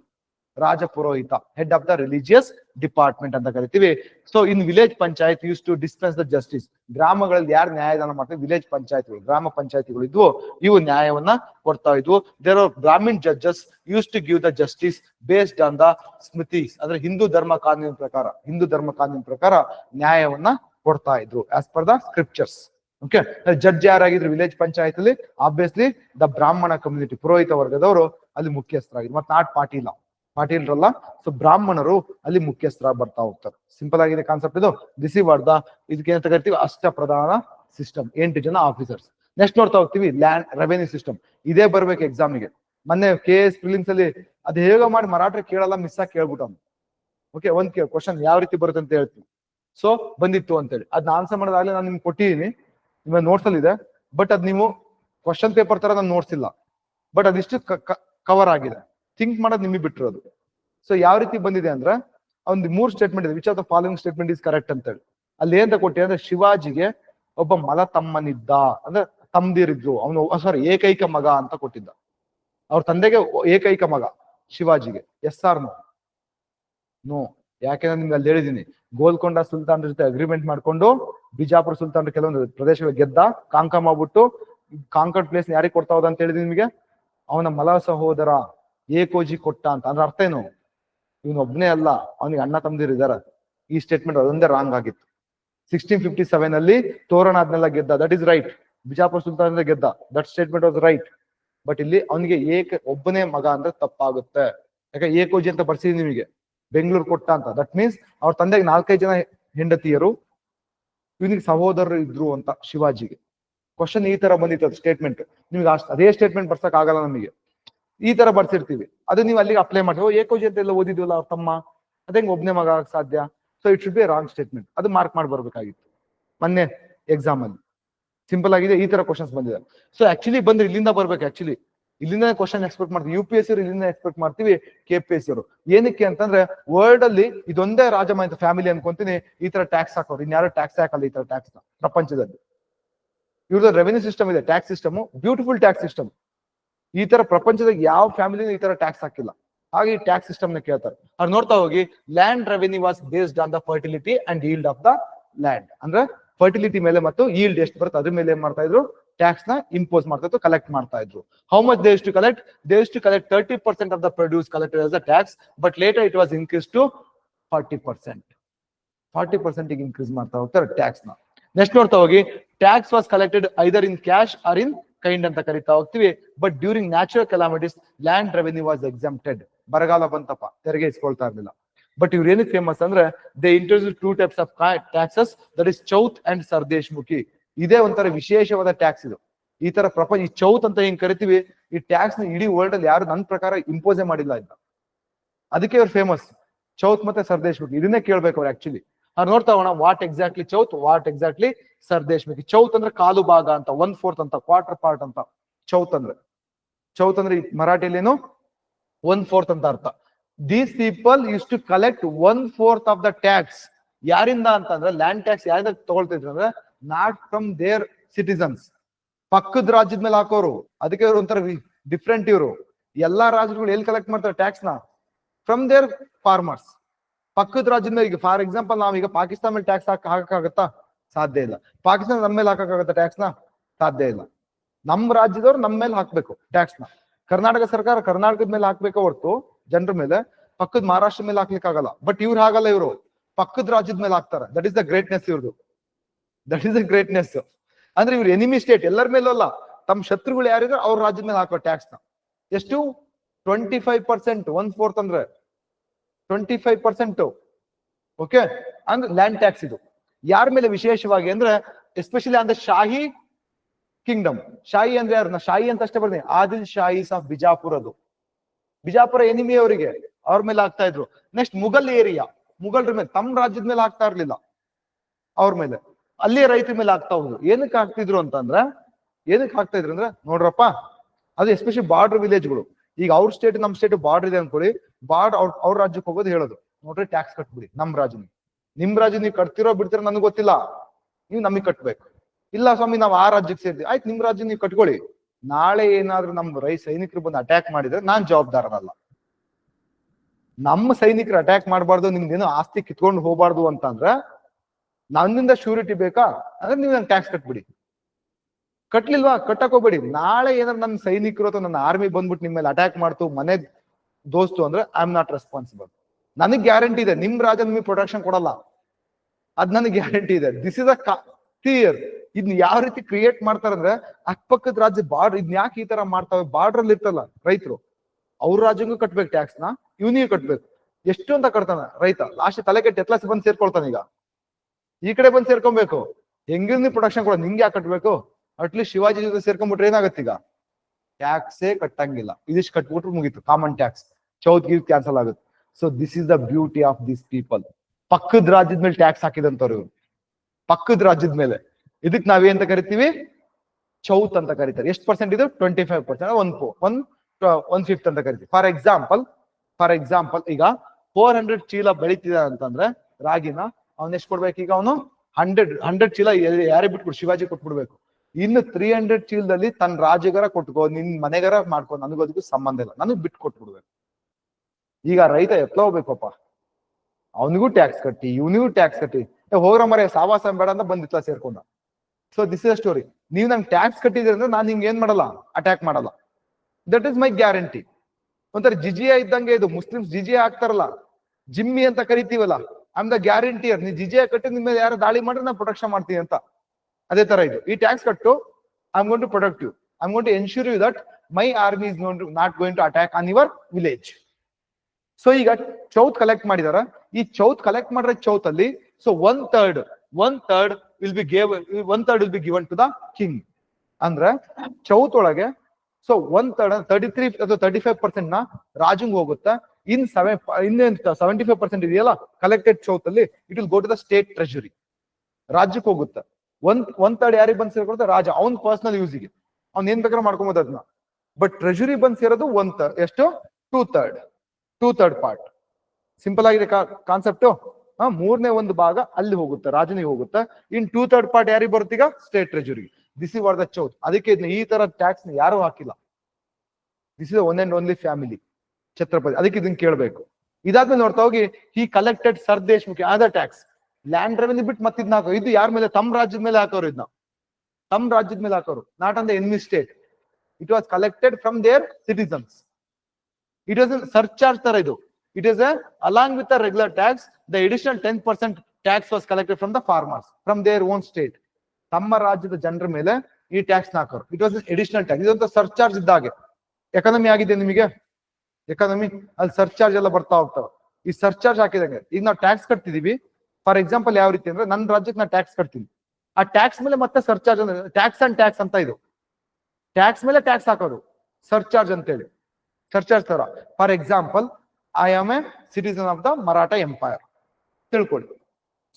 ರಾಜ ಪುರೋಹಿತ head of the religious department ಅಂತ ಕರಿತೀವಿ. So in village panchayat use to dispense the justice ಗ್ರಾಮಗಳಲ್ಲಿ ಯಾರು ನ್ಯಾಯದಾನ ಮಾಡ್ತಾರೆ? ವಿಲೇಜ್ ಪಂಚಾಯತ್ಗಳು ಗ್ರಾಮ ಪಂಚಾಯತಿಗಳು ಇದ್ವು. ಇವು ನ್ಯಾಯವನ್ನ ಕೊಡ್ತಾ ಇದ್ವು. There are Brahmin judges use to give the justice based on the smriti ಅಂದ್ರೆ ಹಿಂದೂ ಧರ್ಮ ಕಾನೂನಿನ ಪ್ರಕಾರ, ಹಿಂದೂ ಧರ್ಮ ಕಾನೂನಿನ ಪ್ರಕಾರ ನ್ಯಾಯವನ್ನ ಕೊಡ್ತಾ ಇದ್ರು as per the scriptures okay judge ಯಾರಾಗಿದ್ರು village panchayat ಅಲ್ಲಿ ಆಬ್ವಿಯಸ್ಲಿ ದ ಬ್ರಾಹ್ಮಣ ಕಮ್ಯುನಿಟಿ ಪುರೋಹಿತ ವರ್ಗದವರು ಅಲ್ಲಿ ಮುಖ್ಯಸ್ಥರಾಗಿದ್ರು. ಮತ್ತೆ ನಾಟ್ ಪಾಟೀಲ. ಪಾಟೀಲ್ರಲ್ಲ ಸೊ ಬ್ರಾಹ್ಮಣರು ಅಲ್ಲಿ ಮುಖ್ಯಸ್ಥರ ಬರ್ತಾ ಹೋಗ್ತಾರೆ. ಸಿಂಪಲ್ ಆಗಿದೆ ಕಾನ್ಸೆಪ್ಟ್ ಇದು. ದಿಸ್ ವರ್ಧ ಇದಕ್ಕೆ ಅಂತ ಕರಿತೀವಿ? ಅಷ್ಟ ಪ್ರಧಾನ ಸಿಸ್ಟಮ್ ಎಂಟು ಜನ ಆಫೀಸರ್ಸ್ ನೆಕ್ಸ್ಟ್ ನೋಡ್ತಾ ಹೋಗ್ತೀವಿ. ಲ್ಯಾಂಡ್ ರೆವೆನ್ಯೂ ಸಿಸ್ಟಮ್ ಇದೇ ಬರ್ಬೇಕು ಎಕ್ಸಾಮಿಗೆ ಮೊನ್ನೆ ಕೆ ಎಸ್ ಪ್ರಿಲಿಮ್ಸ್ ಅಲ್ಲಿ ಅದು ಹೇಗೋ ಮಾಡಿ ಮರಾಠ ಕೇಳಲ್ಲ ಮಿಸ್ ಆಗಿ ಕೇಳ್ಬಿಟ್ಟು ಓಕೆ ಒಂದ್ ಕ್ವಶನ್ ಯಾವ ರೀತಿ ಬರುತ್ತೆ ಅಂತ ಹೇಳ್ತೀನಿ. ಸೊ ಬಂದಿತ್ತು ಅಂತೇಳಿ. ಅದನ್ನ ಆನ್ಸರ್ ಮಾಡೋದಾಗ್ಲೇ ನಾನು ನಿಮ್ಗೆ ಕೊಟ್ಟಿದ್ದೀನಿ ನಿಮ್ಮ ನೋಟ್ಸ್ ಅಲ್ಲಿ ಇದೆ ಬಟ್ ಅದ್ ನೀವು ಕ್ವಶನ್ ಪೇಪರ್ ತರ ನಾನು ನೋಟ್ಸ್ ಇಲ್ಲ. ಬಟ್ ಅದಿಷ್ಟು ಕವರ್ ಆಗಿದೆ. ಥಿಂಕ್ ಮಾಡೋದು ನಿಮಗೆ ಬಿಟ್ಟಿರೋದು ಸೊ ಯಾವ ರೀತಿ ಬಂದಿದೆ ಅಂದ್ರೆ ಒಂದು ಮೂರ್ ಸ್ಟೇಟ್ಮೆಂಟ್ ಇದೆ. Which of the following statement is correct ಅಂತ ಹೇಳಿ ಅಲ್ಲಿ ಏನಂತ ಕೊಟ್ಟೆ ಅಂದ್ರೆ, ಶಿವಾಜಿಗೆ ಒಬ್ಬ ಮಲ ತಮ್ಮನಿದ್ದ. ಅಂದ್ರೆ ತಮ್ದಿರಿದ್ರು. ಅವನು ಸಾರಿ ಏಕೈಕ ಮಗ ಅಂತ ಕೊಟ್ಟಿದ್ದ. ಅವ್ರ ತಂದೆಗೆ ಏಕೈಕ ಮಗ ಶಿವಾಜಿಗೆ. ಎಸ್ ಆರ್ ನೋ ನೋ ಯಾಕೆಂದ್ರೆ ನಿಮ್ಗೆ ಅಲ್ಲಿ ಹೇಳಿದೀನಿ, ಗೋಲ್ಕೊಂಡ ಸುಲ್ತಾನ್ ಜೊತೆ ಅಗ್ರಿಮೆಂಟ್ ಮಾಡ್ಕೊಂಡು ಬಿಜಾಪುರ ಸುಲ್ತಾನ್ ಕೆಲವೊಂದು ಪ್ರದೇಶಗಳು ಗೆದ್ದ ಕಾಂಕ ಮಾಡ್ಬಿಟ್ಟು ಕಾಂಕರ್ಡ್ ಪ್ಲೇಸ್ ಯಾರಿಗೆ ಕೊಡ್ತಾ ಹೋದ ಅಂತ ಹೇಳಿದೀನಿ ನಿಮಗೆ? ಅವನ ಮಲ ಸಹೋದರ ಏಕೋಜಿ ಕೊಟ್ಟ ಅಂತ, ಅಂದ್ರೆ ಅರ್ಥ ಏನು? ಇವನು ಒಬ್ನೇ ಅಲ್ಲ, ಅವನಿಗೆ ಅಣ್ಣ ತಮ್ಮದಿರಿದ್ದಾರೆ ಈ ಸ್ಟೇಟ್ಮೆಂಟ್ ಅದೊಂದೇ ರಾಂಗ್ ಆಗಿತ್ತು. ಸಿಕ್ಸ್ಟೀನ್ ಫಿಫ್ಟಿ ಸೆವೆನ್ ಅಲ್ಲಿ ತೋರಣ ಅದನ್ನೆಲ್ಲ ಗೆದ್ದ that is right Bijapur Sultan ಗೆದ್ದ that statement was right but ಇಲ್ಲಿ ಅವನಿಗೆ ಏಕ, ಒಬ್ಬನೇ ಮಗ ಅಂದ್ರೆ ತಪ್ಪಾಗುತ್ತೆ. ಯಾಕೆ, ಏಕೋಜಿ ಅಂತ ಬರ್ಸಿದೀನಿ ನಿಮಗೆ. ಬೆಂಗಳೂರು ಕೊಟ್ಟ ಅಂತ. ದಟ್ ಮೀನ್ಸ್ ಅವ್ರ ತಂದೆಗೆ ನಾಲ್ಕೈದು ಜನ ಹೆಂಡತಿಯರು, ಇವನಿಗೆ ಸಹೋದರರು ಇದ್ರು ಅಂತ ಶಿವಾಜಿಗೆ. ಕ್ವಶನ್ ಈ ತರ ಬಂದಿತ್ತು ಅದು ಸ್ಟೇಟ್ಮೆಂಟ್ ನಿಮ್ಗೆ ಅಷ್ಟು, ಅದೇ ಸ್ಟೇಟ್ಮೆಂಟ್ ಬರ್ಸಕ್ ಆಗಲ್ಲ ನಮಗೆ. ಈ ತರ ಬರ್ಸಿರ್ತೀವಿ. ಅದು ನೀವು ಅಲ್ಲಿಗೆ ಅಪ್ಲೈ ಮಾಡಿ ಏಕೋಜಿ ಅಂತ ಎಲ್ಲ ಓದಿದ್ವಲ್ಲ ಅವ್ರ ತಮ್ಮ? ಅದೇ ಒಬ್ನೇ ಮಗ ಆಗಕ್ ಸಾಧ್ಯ? So it should be wrong statement ಅದು ಮಾರ್ಕ್ ಮಾಡಿ ಬರ್ಬೇಕಾಗಿತ್ತು. ಮೊನ್ನೆ ಎಕ್ಸಾಮ್ ಅಲ್ಲಿ. ಸಿಂಪಲ್ ಆಗಿದೆ, ಈ ತರ ಕ್ವಶನ್ಸ್ ಬಂದಿದೆ. ಸೊ ಆಕ್ಚುಲಿ ಬಂದ್ರೆ ಇಲ್ಲಿಂದ ಬರ್ಬೇಕು ಆಕ್ಚುಲಿ ಇಲ್ಲಿಂದ ಕ್ವಶನ್ ಎಕ್ಸ್ಪೆಕ್ಟ್ ಮಾಡ್ತೀವಿ. ಯು ಪಿ ಎಸ್ ಇಲ್ಲಿಂದ ಎಕ್ಸ್ಪೆಕ್ಟ್ ಮಾಡ್ತೀವಿ ಕೆ ಪಿ ಎಸ್ ಅವರು. ಏನಕ್ಕೆ ಅಂತಂದ್ರೆ ವರ್ಲ್ಡ್ ಅಲ್ಲಿ ಇದೊಂದೇ ರಾಜಮಾನ್ಯ ಫ್ಯಾಮಿಲಿ ಅನ್ಕೊಂತೀನಿ, ಈ ತರ ಟ್ಯಾಕ್ಸ್ ಹಾಕೋರು. ಇನ್ಯಾರು ಟ್ಯಾಕ್ಸ್ ಹಾಕಲ್ಲ ಈ ತರ ಟ್ಯಾಕ್ಸ್ ಪ್ರಪಂಚದಲ್ಲಿ. ಇವ್ರದ್ದು ರೆವೆನ್ಯೂ ಸಿಸ್ಟಮ್ ಇದೆ tax system beautiful tax system ಈ ತರ ಪ್ರಪಂಚದಾಗ ಯಾವ ಫ್ಯಾಮಿಲಿ ಈ ತರ ಟ್ಯಾಕ್ಸ್ ಹಾಕಿಲ್ಲ. ಹಾಗೆ ಈ ಟ್ಯಾಕ್ಸ್ ಸಿಸ್ಟಮ್ನ ಕೇಳ್ತಾರೆ. ಅವ್ರು ನೋಡ್ತಾ ಹೋಗಿ land revenue was based on the fertility and yield of the land ಅಂದ್ರೆ ಫರ್ಟಿಲಿಟಿ ಮೇಲೆ ಮತ್ತು ಈಲ್ಡ್ ಎಷ್ಟು ಬರುತ್ತೆ? ಅದ್ರ ಮೇಲೆ ಏನ್ ಮಾಡ್ತಾ ಇದ್ರು? ಟ್ಯಾಕ್ಸ್ನ ಇಂಪೋಸ್ ಮಾಡ್ತಾ ಇತ್ತು ಕಲೆಕ್ಟ್ ಮಾಡ್ತಾ ಇದ್ರು. How much does to collect does to collect thirty percent of the produce collected as a tax but later it was increase to forty percent forty percent increase ಮಾಡ್ತಾ ಹೋಗ್ತಾರೆ ಟ್ಯಾಕ್ಸ್ನ. ನೆಕ್ಸ್ಟ್ ನೋಡ್ತಾ ಹೋಗಿ tax was collected either in cash or in kind ಅಂತ ಕರಿತಾ ಹೋಗ್ತೀವಿ but during natural calamities land revenue was exempted ಬರಗಾಲ ಬಂತಪ್ಪ, ತೆರಿಗೆ ಇಸ್ಕೊಳ್ತಾ ಇರಲಿಲ್ಲ. ಬಟ್ ಇವ್ರು ಏನಕ್ಕೆ ಫೇಮಸ್ ಅಂದ್ರೆ they introduce two types of taxes that is chauth and sardeshmukhi ಇದೇ ಒಂಥರ ವಿಶೇಷವಾದ ಟ್ಯಾಕ್ಸ್ ಇದು. ಈ ತರ ಪ್ರಪಂಚ, ಈ ಚೌತ್ ಅಂತ ಏನ್ ಕರಿತೀವಿ, ಈ ಟ್ಯಾಕ್ಸ್ನ ಇಡೀ ವರ್ಲ್ಡ್ ಅಲ್ಲಿ ಯಾರು ನನ್ನ ಪ್ರಕಾರ ಇಂಪೋಸೇ ಮಾಡಿಲ್ಲ ಅಂತ ಅದಕ್ಕೆ ಇವ್ರು ಫೇಮಸ್ ಚೌತ್ ಮತ್ತೆ ಸರ್ದೇಶ್ ಮುಖಿ ಇದನ್ನೇ ಕೇಳ್ಬೇಕು ಅವ್ರು ಆಕ್ಚುಲಿ ಅವ್ರು ನೋಡ್ತಾ ಹೋಗೋಣ what exactly chauth what exactly sardeshmukhi chauth ಅಂದ್ರೆ ಕಾಲು ಭಾಗ ಅಂತ ಒನ್ ಫೋರ್ತ್ ಅಂತ ಕ್ವಾರ್ಟರ್ ಪಾರ್ಟ್ ಅಂತ. ಚೌತ್ ಅಂದ್ರೆ. ಚೌತ್ ಅಂದ್ರೆ ಮರಾಠಿಲೇನು ಒನ್ ಫೋರ್ತ್ ಅಂತ ಅರ್ಥ. These people use to collect one fourth of the tax ಯಾರಿಂದ ಅಂತಂದ್ರೆ ಲ್ಯಾಂಡ್ ಟ್ಯಾಕ್ಸ್ ಯಾರಿಂದ ತಗೊಳ್ತಿದ್ರು ಅಂದ್ರೆ ನಾಟ್ ಫ್ರಮ್ ದೇರ್ ಸಿಟಿಸನ್ಸ್ ಪಕ್ಕದ ರಾಜ್ಯದ ಮೇಲೆ ಹಾಕೋರು. ಅದಕ್ಕೆ ಇವ್ರು ಒಂಥರ ಡಿಫ್ರೆಂಟ್ ಇವರು. ಎಲ್ಲಾ ರಾಜ್ಯಗಳು ಎಲ್ಲಿ ಕಲೆಕ್ಟ್ ಮಾಡ್ತಾರೆ ಟ್ಯಾಕ್ಸ್ನ? ಫ್ರಮ್ ದೇರ್ ಫಾರ್ಮರ್ಸ್ ಪಕ್ಕದ ರಾಜ್ಯದ ಮೇಲೆ ಈಗ ಫಾರ್ ಎಕ್ಸಾಂಪಲ್ ನಾವೀಗ ಪಾಕಿಸ್ತಾನ ಮೇಲೆ ಟ್ಯಾಕ್ಸ್ ಹಾಕ ಹಾಕಕ್ಕಾಗತ್ತಾ? ಸಾಧ್ಯ ಇಲ್ಲ. ಪಾಕಿಸ್ತಾನ ನಮ್ಮ ಮೇಲೆ ಹಾಕಕ್ಕಾಗತ್ತಾ ಟ್ಯಾಕ್ಸ್ನ? ಸಾಧ್ಯ ಇಲ್ಲ. ನಮ್ಮ ರಾಜ್ಯದವ್ರು ನಮ್ಮ ಮೇಲೆ ಹಾಕ್ಬೇಕು ಟ್ಯಾಕ್ಸ್ನ. ಕರ್ನಾಟಕ ಸರ್ಕಾರ ಕರ್ನಾಟಕದ ಮೇಲೆ ಹಾಕ್ಬೇಕು ಹೊರತು ಜನರ ಮೇಲೆ ಪಕ್ಕದ ಮಹಾರಾಷ್ಟ್ರ ಮೇಲೆ ಹಾಕ್ಲಿಕ್ಕೆ ಆಗಲ್ಲ ಬಟ್ ಇವ್ರು ಹಾಗಲ್ಲ ಇವರು. ಪಕ್ಕದ ರಾಜ್ಯದ ಮೇಲೆ ಹಾಕ್ತಾರೆ. ದಟ್ ಇಸ್ ದ ಗ್ರೇಟ್ನೆಸ್ ಇವ್ರದ್ದು ದಟ್ ಇಸ್ ಅ ಗ್ರೇಟ್ನೆಸ್ ಅಂದ್ರೆ ಇವ್ರು ಎನಿಮಿ ಸ್ಟೇಟ್ ಎಲ್ಲರ ಮೇಲೂ ಅಲ್ಲ. ತಮ್ಮ ಶತ್ರುಗಳು ಯಾರಿದ್ರು ಅವ್ರ ರಾಜ್ಯದ ಮೇಲೆ ಹಾಕೋ ಟ್ಯಾಕ್ಸ್ನ. ಎಷ್ಟು? Twenty five percent one fourth ಅಂದ್ರೆ ಟ್ವೆಂಟಿ ಫೈವ್ ಪರ್ಸೆಂಟ್ ಓಕೆ ಅಂದ್ರೆ ಲ್ಯಾಂಡ್ ಟ್ಯಾಕ್ಸ್ ಇದು. ಯಾರ ಮೇಲೆ ವಿಶೇಷವಾಗಿ ಅಂದ್ರೆ ಎಸ್ಪೆಷಲಿ ಅಂದ್ರೆ ಶಾಹಿ ಕಿಂಗ್ಡಮ್ ಶಾಹಿ ಅಂದ್ರೆ ಯಾರನ್ನ ಶಾಹಿ ಅಂತ ಅಷ್ಟೇ ಬರ್ತೀನಿ ಆದಿಲ್ ಶಾಹಿ ಆಫ್ ಬಿಜಾಪುರ ಅದು. ಬಿಜಾಪುರ ಎನಿಮಿ ಅವರಿಗೆ. ಅವ್ರ ಮೇಲೆ ಹಾಕ್ತಾ ಇದ್ರು. Next Mughal area. ಮುಘಲ್ರ ಮೇಲೆ, ತಮ್ಮ ರಾಜ್ಯದ ಮೇಲೆ ಹಾಕ್ತಾ ಇರ್ಲಿಲ್ಲ. ಅವ್ರ ಮೇಲೆ. ಅಲ್ಲಿ ರೈತರ ಮೇಲೆ ಆಗ್ತಾ ಹೋದ್ರು ಏನಕ್ಕೆ ಹಾಕ್ತಿದ್ರು ಅಂತಂದ್ರ, ಏನಕ್ಕೆ ಹಾಕ್ತಾ ಇದ್ರು ಅಂದ್ರೆ, ನೋಡ್ರಪ್ಪ, ಅದು ಎಸ್ಪೆಷಲಿ ಬಾರ್ಡರ್ ವಿಲೇಜ್ಗಳು ಈಗ ಅವ್ರ ಸ್ಟೇಟ್ ನಮ್ ಸ್ಟೇಟ್ ಬಾರ್ಡರ್ ಇದೆ ಅನ್ಕೊಳ್ಳಿ. ಬಾರ್ಡ್ ಅವ್ರ ಅವ್ರ ರಾಜ್ಯಕ್ಕೆ ಹೋಗೋದು ಹೇಳೋದು. ನೋಡ್ರಿ ಟ್ಯಾಕ್ಸ್ ಕಟ್ಬಿಡಿ, ನಮ್ ರಾಜ್ಯ ನಿಮ್ ರಾಜ್ಯ ನೀವು ಕಟ್ತಿರೋ ಬಿಡ್ತಿರೋ ನನಗೆ ಗೊತ್ತಿಲ್ಲ. ನೀವು ನಮಗೆ ಕಟ್ಬೇಕು. ಇಲ್ಲ ಸ್ವಾಮಿ, ನಾವು ಆ ರಾಜ್ಯಕ್ಕೆ ಸೇರ್ತೀವಿ. ಆಯ್ತು, ನಿಮ್ ರಾಜ್ಯ ನೀವು ಕಟ್ಕೊಳ್ಳಿ. ನಾಳೆ ಏನಾದ್ರೂ ನಮ್ ರೈ ಸೈನಿಕರು ಬಂದು ಅಟ್ಯಾಕ್ ಮಾಡಿದ್ರೆ ನಾನ್ ಜವಾಬ್ದಾರನಲ್ಲ. ನಮ್ಮ ಸೈನಿಕರು ಅಟ್ಯಾಕ್ ಮಾಡಬಾರ್ದು ನಿಮ್ದೇನೋ ಆಸ್ತಿ ಕಿತ್ಕೊಂಡು ಹೋಗ್ಬಾರ್ದು ಅಂತಂದ್ರ ನನ್ನಿಂದ ಶ್ಯೂರಿಟಿ ಬೇಕಾ? ಅಂದ್ರೆ ನೀವು ನಂಗೆ ಟ್ಯಾಕ್ಸ್ ಕಟ್ಬಿಡಿ. ಕಟ್ಲಿಲ್ವಾ? ಕಟ್ಟಕ್ ಹೋಗ್ಬೇಡಿ. ನಾಳೆ ಏನಾದ್ರು ನನ್ನ ಸೈನಿಕರು ಅಥವಾ ನನ್ನ ಆರ್ಮಿ ಬಂದ್ಬಿಟ್ಟು ನಿಮ್ಮ ಮೇಲೆ ಅಟ್ಯಾಕ್ ಮಾಡ್ತು, ಮನೆ ದೋಸ್ತು ಅಂದ್ರೆ ಐ ಆಮ್ ನಾಟ್ ರೆಸ್ಪಾನ್ಸಿಬಲ್ ನನಗೆ ಗ್ಯಾರಂಟಿ ಇದೆ. ನಿಮ್ ರಾಜ ನಿಮಗೆ ಪ್ರೊಟೆಕ್ಷನ್ ಕೊಡಲ್ಲ. ಅದ್ ನನಗೆ ಗ್ಯಾರಂಟಿ ಇದೆ. ದಿಸ್ ಇಸ್ ಅ ಕ್ಲಿಯರ್ ಇದನ್ನ ಯಾವ ರೀತಿ ಕ್ರಿಯೇಟ್ ಮಾಡ್ತಾರಂದ್ರೆ ಅಕ್ಕಪಕ್ಕದ ರಾಜ್ಯ ಬಾರ್ಡರ್ ಇದ್ ಯಾಕೆ ಈ ತರ ಮಾಡ್ತಾವೆ ಬಾರ್ಡರ್ ಅಲ್ಲಿ ಇರ್ತಲ್ಲ ರೈತರು. ಅವ್ರ ರಾಜ್ಯಂಗೂ ಕಟ್ಬೇಕು ಟ್ಯಾಕ್ಸ್ನ, ಇವನಿಗೆ ಕಟ್ಬೇಕು. ಎಷ್ಟು ಅಂತ ಕಟ್ತಾನ ರೈತ? ಲಾಸ್ಟ್ ತಲೆ ಕೆಟ್ಟ ಎತ್ಲಾಸಿ ಬಂದು ಸೇರ್ಕೊಳ್ತಾನ ಈಗ. ಈ ಕಡೆ ಬಂದು ಸೇರ್ಕೊಬೇಕು. ಹೆಂಗಿಂದ ಪ್ರೊಡಕ್ಷನ್ ಕೊಡೋದು. ನಿಂಗೆ ಯಾಕೆ ಕಟ್ಬೇಕು? ಅಟ್ಲೀಸ್ಟ್ ಶಿವಾಜಿ ಜೊತೆ ಸೇರ್ಕೊಂಡ್ಬಿಟ್ರೆ ಏನಾಗತ್ತೆ ಈಗ? ಟ್ಯಾಕ್ಸೇ ಕಟ್ಟಂಗಿಲ್ಲ. ಇದಿಷ್ಟು ಕಟ್ಬಿಟ್ರು ಮುಗೀತು. ಕಾಮನ್ ಟ್ಯಾಕ್ಸ್ ಚೌತ್ ಗೀತ್ ಕ್ಯಾನ್ಸಲ್ ಆಗುತ್ತೆ. So this is the beauty of this people ಪಕ್ಕದ ರಾಜ್ಯದ ಮೇಲೆ ಟ್ಯಾಕ್ಸ್ ಹಾಕಿದಂತವ್ರು ಪಕ್ಕದ ರಾಜ್ಯದ ಮೇಲೆ. ಇದಕ್ ನಾವೇಂತ ಕರಿತೀವಿ? ಚೌತ್ ಅಂತ ಕರಿತಾರೆ. ಎಷ್ಟು ಪರ್ಸೆಂಟ್ ಇದು? Twenty five percent one one one fifth ಅಂತ ಕರಿತೀವಿ. ಫಾರ್ ಎಕ್ಸಾಂಪಲ್ ಫಾರ್ ಎಕ್ಸಾಂಪಲ್ ಈಗ ಫೋರ್ ಹಂಡ್ರೆಡ್ ಚೀಲ ಬೆಳಿತಿದ ಅಂತಂದ್ರೆ ರಾಗಿನ ಅವ್ನ ಎಷ್ಟು ಕೊಡ್ಬೇಕು ಈಗ ಅವನು? ಹಂಡ್ರೆಡ್ ಹಂಡ್ರೆಡ್ ಚೀಲ ಯಾರೇ ಬಿಟ್ಬಿಡು, ಶಿವಾಜಿ ಕೊಟ್ಬಿಡ್ಬೇಕು. ಇನ್ನು ತ್ರೀ ಹಂಡ್ರೆಡ್ ಚೀಲದಲ್ಲಿ ತನ್ನ ರಾಜಗರ ಕೊಟ್ಕೋ, ನಿನ್ ಮನೆಗಾರ ಮಾಡ್ಕೊ ನನಗೋದಕ್ಕೂ ಸಂಬಂಧ ಇಲ್ಲ. ನನಗ್ ಬಿಟ್ಟು ಕೊಟ್ಬಿಡ್ಬೇಕು. ಈಗ ರೈತ ಎತ್ಲ ಹೋಗ್ಬೇಕಪ್ಪ. ಅವನಿಗೂ ಟ್ಯಾಕ್ಸ್ ಕಟ್ಟಿ, ಇವನಿಗೂ ಟ್ಯಾಕ್ಸ್ ಕಟ್ಟಿ. ಹೋಗ್ರ ಮರೆ ಸಾವಾಸ ಬೇಡ ಅಂತ ಬಂದಿತ್ಲ ಸೇರ್ಕೊಂಡ. ಸೊ ದಿಸ್ ಇಸ್ ಸ್ಟೋರಿ ನೀವು ನಂಗೆ ಟ್ಯಾಕ್ಸ್ ಕಟ್ಟಿದ್ರೆ ಅಂದ್ರೆ ನಾನು ನಿಮ್ಗೆ ಏನ್ ಮಾಡಲ್ಲ? ಅಟ್ಯಾಕ್ ಮಾಡಲ್ಲ. ದಟ್ ಇಸ್ ಮೈ ಗ್ಯಾರಂಟಿ ಒಂಥರ ಜಿಜಿಯಾ ಇದ್ದಂಗೆ ಇದು, ಮುಸ್ಲಿಮ್ಸ್ ಜಿಜಿಯಾ ಆಗ್ತಾರಲ್ಲ? ಜಿಮ್ಮಿ ಅಂತ ಕರಿತೀವಲ್ಲ? ಐಮ್ ದ ಗ್ಯಾರಂಟಿಯರ್ ನೀವು ಜಿಜೆ ಕಟ್ಟಿ ನಿಮ್ಮ ಮೇಲೆ ಯಾರು ದಾಳಿ ಮಾಡ್ರೆ ನಾನು ಪ್ರೊಟೆಕ್ಷನ್ ಮಾಡ್ತೀನಿ ಅಂತ. ಅದೇ ತರ ಇದು. ಈ ಟ್ಯಾಕ್ಸ್ ಕಟ್ಟು am gonna to protect you I'm gonna to ensure you that my army is known not going to attack on your village so ಈಗ ಚೌತ್ ಕಲೆಕ್ಟ್ ಮಾಡಿದಾರ. ಈ ಚೌತ್ ಕಲೆಕ್ಟ್ ಮಾಡಿದ್ರೆ ಚೌತ್ ಅಲ್ಲಿ so one third one third will be gave one third will be given to the king ಅಂದ್ರೆ ಚೌತ್ ಒಳಗೆ so one third thirty three ಅಥವಾ thirty five ಪರ್ಸೆಂಟ್ನ ರಾಜಂಗ್ ಹೋಗುತ್ತೆ. In seven in seventy five percent ಇದೆಯಲ್ಲ? ಕಲೆಕ್ಟೆಡ್ ಚೌತ್ ಅಲ್ಲಿ it will go to the state treasury ರಾಜ್ಯಕ್ಕೆ ಹೋಗುತ್ತೆ. ಒಂದ್ ಒಂದ್ ಥರ್ಡ್ ಯಾರಿಗೆ ಬಂದ್ ಸೇರ್ಕೊಡುತ್ತೆ ರಾಜ, ಅವ್ನ್ ಪರ್ಸನಲ್ ಯೂಸಿಗೆ ಅವ್ನ್ ಏನ್ ಬೇಕಾದ್ರೆ ಮಾಡ್ಕೊಬೋದು ಅದನ್ನ ಬಟ್ ಟ್ರೆಜರಿ ಬಂದ್ ಸೇರೋದು ಒನ್ ತರ್ಡ್ ಎಷ್ಟು? Two third two third part simple ಆಗಿದೆ ಕಾನ್ಸೆಪ್ಟ್ ಹಾ, ಮೂರನೇ ಒಂದು ಭಾಗ ಅಲ್ಲಿ ಹೋಗುತ್ತೆ, ರಾಜನಿಗೆ ಹೋಗುತ್ತೆ. ಇನ್ ಟೂ ತರ್ಡ್ ಪಾರ್ಟ್ ಯಾರಿಗೆ ಬರುತ್ತೀಗ state ಟ್ರೆಜರಿಗೆ this is what the chauth ಅದಕ್ಕೆ ಈ ತರ ಟ್ಯಾಕ್ಸ್ ಯಾರು ಹಾಕಿಲ್ಲ. This is one and only family Chhatrapati. ಅದಕ್ಕೆ ಇದನ್ನ ಕೇಳಬೇಕು. ಇದಾದ್ಮೇಲೆ ನೋಡ್ತಾ ಹೋಗಿ ಹಿ ಕಲೆಕ್ಟೆಡ್ ಸರ್ ದೇಶಮುಖಿ ಆದ ಟ್ಯಾಕ್ಸ್ ಲ್ಯಾಂಡ್ ರೆವೆನ್ಯೂ ಬಿಟ್ಟು ಮತ್ತಿದ್ನ ಹಾಕೋ ಇದು ಯಾರ ಮೇಲೆ? ತಮ್ಮ ರಾಜ್ಯದ ಮೇಲೆ ಹಾಕೋರು ಇದನ್ನ ತಮ್ಮ ರಾಜ್ಯದ ಮೇಲೆ ಹಾಕೋರು. Not on the enemy state it was collected from their citizens it was surcharge ತರ ಇದು. It is along with the regular tax the additional ten percent tax was collected from the farmers from their own state ತಮ್ಮ ರಾಜ್ಯದ ಜನರ ಮೇಲೆ ಈ tax ಹಾಕೋರು. It was additional tax ಇದೊಂದು surcharge ಇದ್ದಾಗೆ ಎಕಾನಮಿ ಆಗಿದೆ ನಿಮಗೆ? ಎಕಾನಮಿ ಅಲ್ಲಿ ಸರ್ಚಾರ್ಜ್ ಎಲ್ಲ ಬರ್ತಾ ಹೋಗ್ತಾವ. ಈ ಸರ್ಚಾರ್ಜ್ ಹಾಕಿದಂಗೆ, ಈಗ ನಾವು ಟ್ಯಾಕ್ಸ್ ಕಟ್ತಿದೀವಿ. ಫಾರ್ ಎಕ್ಸಾಂಪಲ್ ಯಾವ ರೀತಿ ಅಂದ್ರೆ ನನ್ನ ರಾಜ್ಯಕ್ಕೆ ನಾನು ಟ್ಯಾಕ್ಸ್ ಕಟ್ತೀನಿ. ಆ ಟ್ಯಾಕ್ಸ್ ಮೇಲೆ ಮತ್ತೆ ಸರ್ಚಾರ್ಜ್ ಅಂದ್ರೆ ಟ್ಯಾಕ್ಸ್ ಅಂಡ್ ಟ್ಯಾಕ್ಸ್ ಅಂತ ಇದು. ಟ್ಯಾಕ್ಸ್ ಮೇಲೆ ಟ್ಯಾಕ್ಸ್ ಹಾಕೋದು. ಸರ್ಚಾರ್ಜ್ ಅಂತೇಳಿ. ಸರ್ಚಾರ್ಜ್ ತರ. For example I am a citizen of the Maratha empire ತಿಳ್ಕೊಳ್ಳಿ.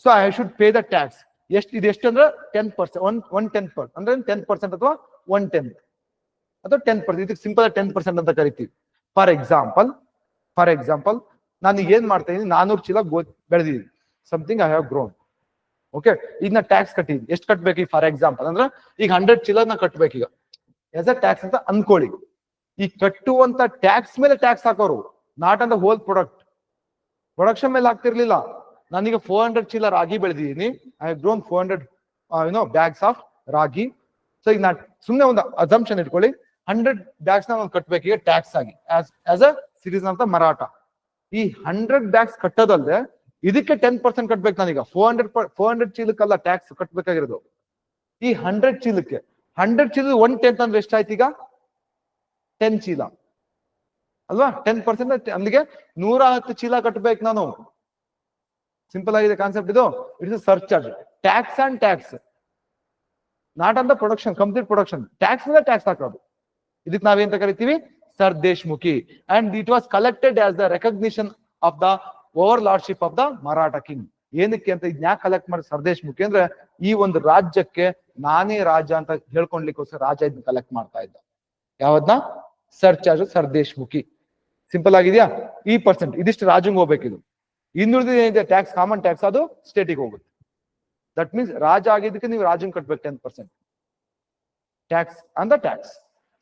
So I should pay the tax ಎಷ್ಟು, ಇದು ಎಷ್ಟು ಅಂದ್ರೆ ten percent one one ten percent ಅಂದ್ರೆ ಟೆನ್ ಪರ್ಸೆಂಟ್ ಅಥವಾ ಒನ್ ಟೆಂತ್ ಅಥವಾ ಟೆನ್ ಪರ್ಸೆಂಟ್ ಇದಕ್ಕೆ ಸಿಂಪಲ್ ಟೆನ್ ಪರ್ಸೆಂಟ್ ಅಂತ ಕರಿತೀವಿ. ಫಾರ್ ಎಕ್ಸಾಂಪಲ್ ಫಾರ್ ಎಕ್ಸಾಂಪಲ್ ನಾನು ಏನ್ ಮಾಡ್ತಾ ಇದ್ದೀನಿ ನಾನೂರು ಚೀಲ ಗೋ ಬೆಳೆದಿದ್ದೀನಿ something I have grown okay ಈಗ ನಾ ಟ್ಯಾಕ್ಸ್ ಕಟ್ಟಿದ್ದೀನಿ ಎಷ್ಟು ಕಟ್ಬೇಕು ಈಗ? ಫಾರ್ ಎಕ್ಸಾಂಪಲ್ ಅಂದ್ರೆ ಈಗ ಹಂಡ್ರೆಡ್ ಚೀಲ ನಾ ಕಟ್ಬೇಕೀಗ ಎಸ್ ಅ ಟ್ಯಾಕ್ಸ್ ಅಂತ ಅನ್ಕೊಳ್ಳಿ. ಈ ಕಟ್ಟುವಂತ ಟ್ಯಾಕ್ಸ್ ಮೇಲೆ ಟ್ಯಾಕ್ಸ್ ಹಾಕೋರು. ನಾಟ್ ಅಂದ ಹೋಲ್ ಪ್ರೊಡಕ್ಟ್ ಪ್ರೊಡಕ್ಷನ್ ಮೇಲೆ ಆಗ್ತಿರ್ಲಿಲ್ಲ ನಾನೀಗ ಫೋರ್ ಹಂಡ್ರೆಡ್ ಚೀಲ ರಾಗಿ ಬೆಳೆದಿದ್ದೀನಿ I grown four hundred you know bags of ragi. So ಈಗ ನಾ ಸುಮ್ಮನೆ ಒಂದು ಅಸಂಪ್ಷನ್ ಇಟ್ಕೊಳ್ಳಿ. ಹಂಡ್ರೆಡ್ ಬ್ಯಾಗ್ಸ್ನ ಕಟ್ಬೇಕು ಈಗ ಟ್ಯಾಕ್ಸ್ ಆಗಿ as a citizen the Maratha. ಈ ಹಂಡ್ರೆಡ್ ಬ್ಯಾಗ್ಸ್ ಕಟ್ಟೋದಲ್ಲದೆ ಇದಕ್ಕೆ ಟೆನ್ ಪರ್ಸೆಂಟ್ ಕಟ್ಬೇಕು ನಾನೀಗ. ಫೋರ್ ಹಂಡ್ರೆಡ್ ಫೋರ್ ಹಂಡ್ರೆಡ್ ಚೀಲಕ್ಕಲ್ಲ ಟ್ಯಾಕ್ಸ್ ಕಟ್ಬೇಕಾಗಿರೋದು. ಈ ಹಂಡ್ರೆಡ್ ಚೀಲಕ್ಕೆ, ಹಂಡ್ರೆಡ್ ಚೀಲ ಒನ್ ಟೆಂತ್ ಅಂದ್ರೆ ಎಷ್ಟು ಆಯ್ತು ಈಗ ಟೆನ್ ಚೀಲ. ಅಲ್ವಾ? ಟೆನ್ ಪರ್ಸೆಂಟ್ ಅಲ್ಲಿಗೆ ನೂರ ಹತ್ತು ಚೀಲ ಕಟ್ಟಬೇಕು ನಾನು. ಸಿಂಪಲ್ ಆಗಿದೆ ಕಾನ್ಸೆಪ್ಟ್ ಇದು. It's surcharge tax and tax not on the production complete production tax ಮೇಲೆ ಟ್ಯಾಕ್ಸ್ ಹಾಕೋದು. ಇದಕ್ಕೆ ನಾವೇಂತ ಕರಿತೀವಿ? Sardeshmukhi. And it was collected as the recognition of the overlordship of the Maratha king ಏನಕ್ಕೆ ಅಂತ ಇದನ್ನ ಯಾಕೆ ಕಲೆಕ್ಟ್ ಮಾಡಿ ಸರ್ದೇಶ್ಮುಖಿ ಅಂದ್ರೆ ಈ ಒಂದು ರಾಜ್ಯಕ್ಕೆ ನಾನೇ ರಾಜ ಅಂತ ಹೇಳ್ಕೊಂಡ್ಲಿಕ್ಕೋಸ್ಕರ ರಾಜ ಇದನ್ನ ಕಲೆಕ್ಟ್ ಮಾಡ್ತಾ ಇದ್ದ. ಯಾವ್ದನ್ನ ಸರ್ಚಾರ್ಜ್ ಸರ್ದೇಶ್ಮುಖಿ ಸಿಂಪಲ್ ಆಗಿದೆಯಾ? ಈ ಪರ್ಸೆಂಟ್ ಇದಿಷ್ಟು ರಾಜಂಗ್ ಹೋಗ್ಬೇಕಿದು. ಇನ್ನುಳಿದ ಏನಿದೆ? ಟ್ಯಾಕ್ಸ್ ಕಾಮನ್ ಟ್ಯಾಕ್ಸ್ ಅದು ಸ್ಟೇಟಿಗೆ ಹೋಗುತ್ತೆ. ದಟ್ ಮೀನ್ಸ್ ರಾಜ ಆಗಿದ್ದಕ್ಕೆ ನೀವು ರಾಜಂಗ್ ಕಟ್ಬೇಕು ಟೆನ್ ಪರ್ಸೆಂಟ್ ಟ್ಯಾಕ್ಸ್ ಅಂದ ಟ್ಯಾಕ್ಸ್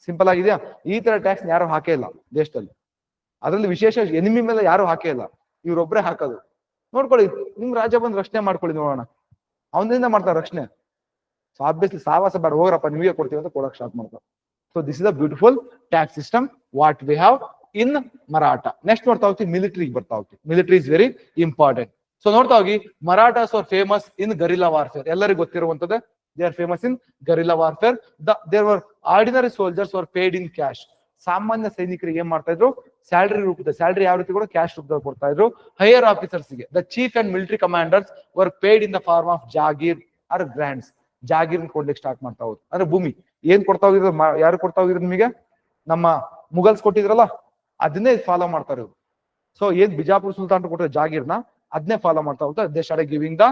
ಸಿಂಪಲ್ ಆಗಿದೆಯಾ? ಈ ತರ ಟ್ಯಾಕ್ಸ್ ಯಾರು ಹಾಕೇ ಇಲ್ಲ ದೇಶದಲ್ಲಿ. ಅದರಲ್ಲಿ ವಿಶೇಷ ಎನಿಮಿ ಮೇಲೆ ಯಾರು ಹಾಕೇ ಇಲ್ಲ. ಇವ್ರೊಬ್ರೇ ಹಾಕೋದು. ನೋಡ್ಕೊಳ್ಳಿ, ನಿಮ್ ರಾಜ ಬಂದು ರಕ್ಷಣೆ ಮಾಡ್ಕೊಳ್ಳಿ ನೋಡೋಣ. ಅವನಿಂದ ಮಾಡ್ತಾರೆ ರಕ್ಷಣೆ. ಸೊ ಆಬ್ವಿಯಸ್ಲಿ ಸಾವಾಸ ಬೇಡ, ಹೋಗ್ರಪ್ಪ, ನಿಮಗೆ ಕೊಡ್ತೀವಿ ಅಂತ ಕೊಡಕ್ ಸ್ಟಾರ್ಟ್ ಮಾಡ್ತಾರೆ so this is a beautiful tax system what we have in Maratha next ನೋಡ್ತಾ ಹೋಗ್ತೀವಿ ಮಿಲಿಟರಿಗೆ ಬರ್ತಾ ಹೋಗ್ತೀವಿ military is very important so ನೋಡ್ತಾ ಹೋಗಿ Marathas are famous in guerrilla warfare ಎಲ್ಲರಿಗೂ ಗೊತ್ತಿರುವಂತದ್ದು they are famous in guerrilla warfare the there were ordinary soldiers were paid in cash ಸಾಮಾನ್ಯ ಸೈನಿಕರಿಗೆ ಏನ್ ಮಾಡ್ತಾ ಇದ್ರು? ಸ್ಯಾಲ್ರಿ ರೂಪದ ಸ್ಯಾಲ್ರಿ ಯಾವ ರೀತಿ ಕೂಡ ಕ್ಯಾಶ್ ರೂಪದಲ್ಲಿ ಕೊಡ್ತಾ ಇದ್ರು. Higher ಆಫೀಸರ್ಸ್ಗೆ the chief and military commanders were paid in the form of jagir or grants jagir ಕೊಡ್ಲಿಕ್ಕೆ ಸ್ಟಾರ್ಟ್ ಮಾಡ್ತಾ ಹೋದ್ರು. ಅಂದ್ರೆ ಭೂಮಿ, ಏನ್ ಕೊಡ್ತಾ ಹೋಗಿದ್ರು? ಯಾರು ಕೊಡ್ತಾ ಹೋಗಿದ್ರು ನಿಮಗೆ? ನಮ್ಮ ಮುಗಲ್ಸ್ ಕೊಟ್ಟಿದ್ರಲ್ಲ, ಅದನ್ನೇ ಫಾಲೋ ಮಾಡ್ತಾರೆ ಇವ್ರು ಸೊ ಏನ್ ಬಿಜಾಪುರ ಸುಲ್ತಾನ್ ಕೊಟ್ಟಿರೋ ಜಾಗೀರ್ನ ಅದನ್ನೇ ಫಾಲೋ ಮಾಡ್ತಾ ಹೋಗ್ತಾ ದೇಶ ಗಿವಿಂಗ್ ದ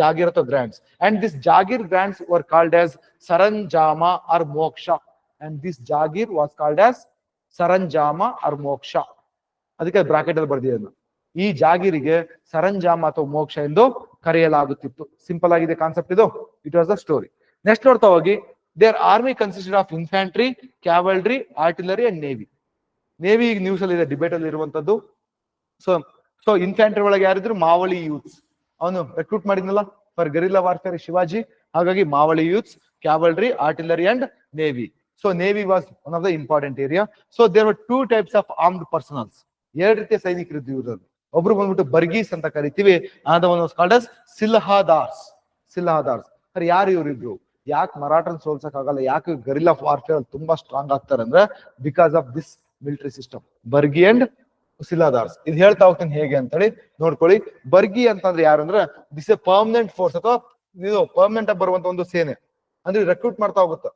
ಅಥವಾ grants and this jagir grants were called as saranjam or moksha and this jagir was called as saranjam or moksha ಅದಕ್ಕೆ ಬ್ರಾಕೆಟ್ ಅಲ್ಲಿ ಬರ್ದಿದೆ ಈ ಜಾಗೀರಿಗೆ ಸರಂಜಾಮ ಅಥವಾ ಮೋಕ್ಷ ಎಂದು ಕರೆಯಲಾಗುತ್ತಿತ್ತು. ಸಿಂಪಲ್ ಆಗಿದೆ ಕಾನ್ಸೆಪ್ಟ್ ಇದು. It was the story next ನೋಡ್ತಾ ಹೋಗಿ. There army consisted of infantry cavalry artillery and navy navy ಈಗ ನ್ಯೂಸ್ ಅಲ್ಲಿ ಇದೆ ಡಿಬೇಟ್ ಅಲ್ಲಿ ಇರುವಂತದ್ದು. ಸೊ ಸೊ ಇನ್ಫ್ಯಾಂಟ್ರಿ ಒಳಗೆ ಯಾರಿದ್ರು? ಮಾವಳಿ ಯೂತ್ಸ್ ಅವನು ರೆಕ್ರೂಟ್ ಮಾಡಿದ್ನಲ್ಲ ಫಾರ್ ಗರಿಲ್ಲಾ ವಾರ್ಫೇರ್ ಶಿವಾಜಿ. ಹಾಗಾಗಿ Mavali youths cavalry artillery and navy so navy was one of the important area so there were two types of armed personnels ಎರಡು ರೀತಿಯ ಸೈನಿಕರು ಇದ್ರು ಇವ್ರಲ್ಲಿ. ಒಬ್ರು ಬಂದ್ಬಿಟ್ಟು ಬರ್ಗೀಸ್ ಅಂತ ಕರಿತೀವಿ ಕಾಲ್ಡ್ ಸಿಲ್ಹಾದಾರ್ಸ್. ಸಿಲ್ಹಾದಾರ್ಸ್. ಸರ್, ಯಾರು ಇವ್ರಿದ್ರು ಯಾಕೆ ಮರಾಠನ್ ಸೋಲ್ಸಕ್ ಆಗಲ್ಲ, ಯಾಕೆ ಗರಿಲ್ಲಾ ವಾರ್ಫೇರ್ ತುಂಬಾ ಸ್ಟ್ರಾಂಗ್ ಆಗ್ತಾರೆ ಅಂದ್ರೆ because of this military system Bargi and Siladars ಇದು ಹೇಳ್ತಾ ಹೋಗ್ತೇನೆ ಹೇಗೆ ಅಂತೇಳಿ ನೋಡ್ಕೊಳ್ಳಿ. ಬರ್ಗಿ ಅಂತಂದ್ರೆ ಯಾರು ಅಂದ್ರೆ ದಿಸ್ ಎ ಪರ್ಮನೆಂಟ್ ಫೋರ್ಸ್ ಅಥವಾ ಇದು ಪರ್ಮನೆಂಟ್ ಆಗಿ ಬರುವಂತ ಒಂದು ಸೇನೆ. ಅಂದ್ರೆ ರೆಕ್ರೂಟ್ ಮಾಡ್ತಾ ಹೋಗುತ್ತೆ.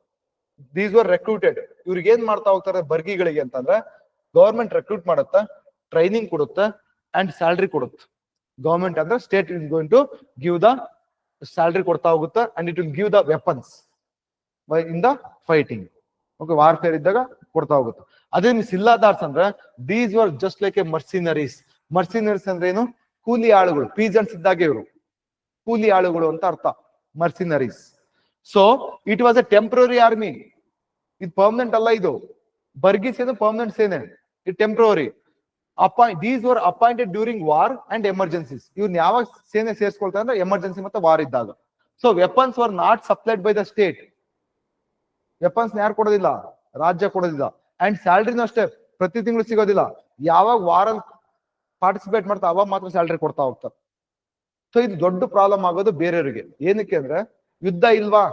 ದೀಸ್ ವರ್ ರೆಕ್ರೂಟೆಡ್ ಇವ್ರಿಗೆ ಏನ್ ಮಾಡ್ತಾ ಹೋಗ್ತಾರೆ ಬರ್ಗಿಗಳಿಗೆ ಅಂತಂದ್ರೆ ಗವರ್ಮೆಂಟ್ ರೆಕ್ರೂಟ್ ಮಾಡುತ್ತೆ ಟ್ರೈನಿಂಗ್ ಕೊಡುತ್ತೆ ಅಂಡ್ ಸ್ಯಾಲ್ರಿ ಕೊಡುತ್ತೆ. ಗವರ್ಮೆಂಟ್ ಅಂದ್ರೆ state is going to give the salary ಕೊಡ್ತಾ ಹೋಗುತ್ತೆ and it will give the weapons in the fighting okay warfare ಇದ್ದಾಗ ಕೊಡ್ತಾ ಹೋಗುತ್ತೆ. ಅದೇ ಮೀನ್ಸ್ ಸಿಲ್ಲಾದಾರ್ಸ್ ಅಂದ್ರೆ these were just like a mercenaries mercenaries ಅಂದ್ರೆ ಏನು? ಕೂಲಿ ಆಳುಗಳು, ಪೀಜನ್ಸ್ ಇದ್ದಾಗೆ ಇವರು. ಕೂಲಿ ಆಳುಗಳು ಅಂತ ಅರ್ಥ. Mercenaries so it was a temporary army ಇದು ಪರ್ಮನೆಂಟ್ ಅಲ್ಲ ಇದು. ಬರ್ಗೀಸ್ ಏನು? ಪರ್ಮನೆಂಟ್ ಸೇನೆ. It temporary appoint these were appointed during war and emergencies ಇವ್ನ ಯಾವಾಗ ಸೇನೆ ಸೇರಿಸ್ಕೊಳ್ತಾರೆ ಅಂದ್ರೆ ಎಮರ್ಜೆನ್ಸಿ ಮತ್ತೆ ವಾರ್ ಇದ್ದಾಗ. So weapons were not supplied by the state weapons ಯಾರು ಕೊಡೋದಿಲ್ಲ? ರಾಜ್ಯ ಕೊಡೋದಿಲ್ಲ. ಅಂಡ್ ಸ್ಯಾಲ್ರಿನೂ ಅಷ್ಟೇ, ಪ್ರತಿ ತಿಂಗಳು ಸಿಗೋದಿಲ್ಲ. ಯಾವಾಗ ವಾರ ಪಾರ್ಟಿಸಿಪೇಟ್ ಮಾಡ್ತಾ ಅವಾಗ ಮಾತ್ರ ಸ್ಯಾಲ್ರಿ ಕೊಡ್ತಾ ಹೋಗ್ತಾರೆ. ಸೊ ಇದು ದೊಡ್ಡ ಪ್ರಾಬ್ಲಮ್ ಆಗೋದು ಬೇರೆಯವರಿಗೆ. ಏನಕ್ಕೆ ಅಂದ್ರೆ, ಯುದ್ಧ ಇಲ್ವಾ?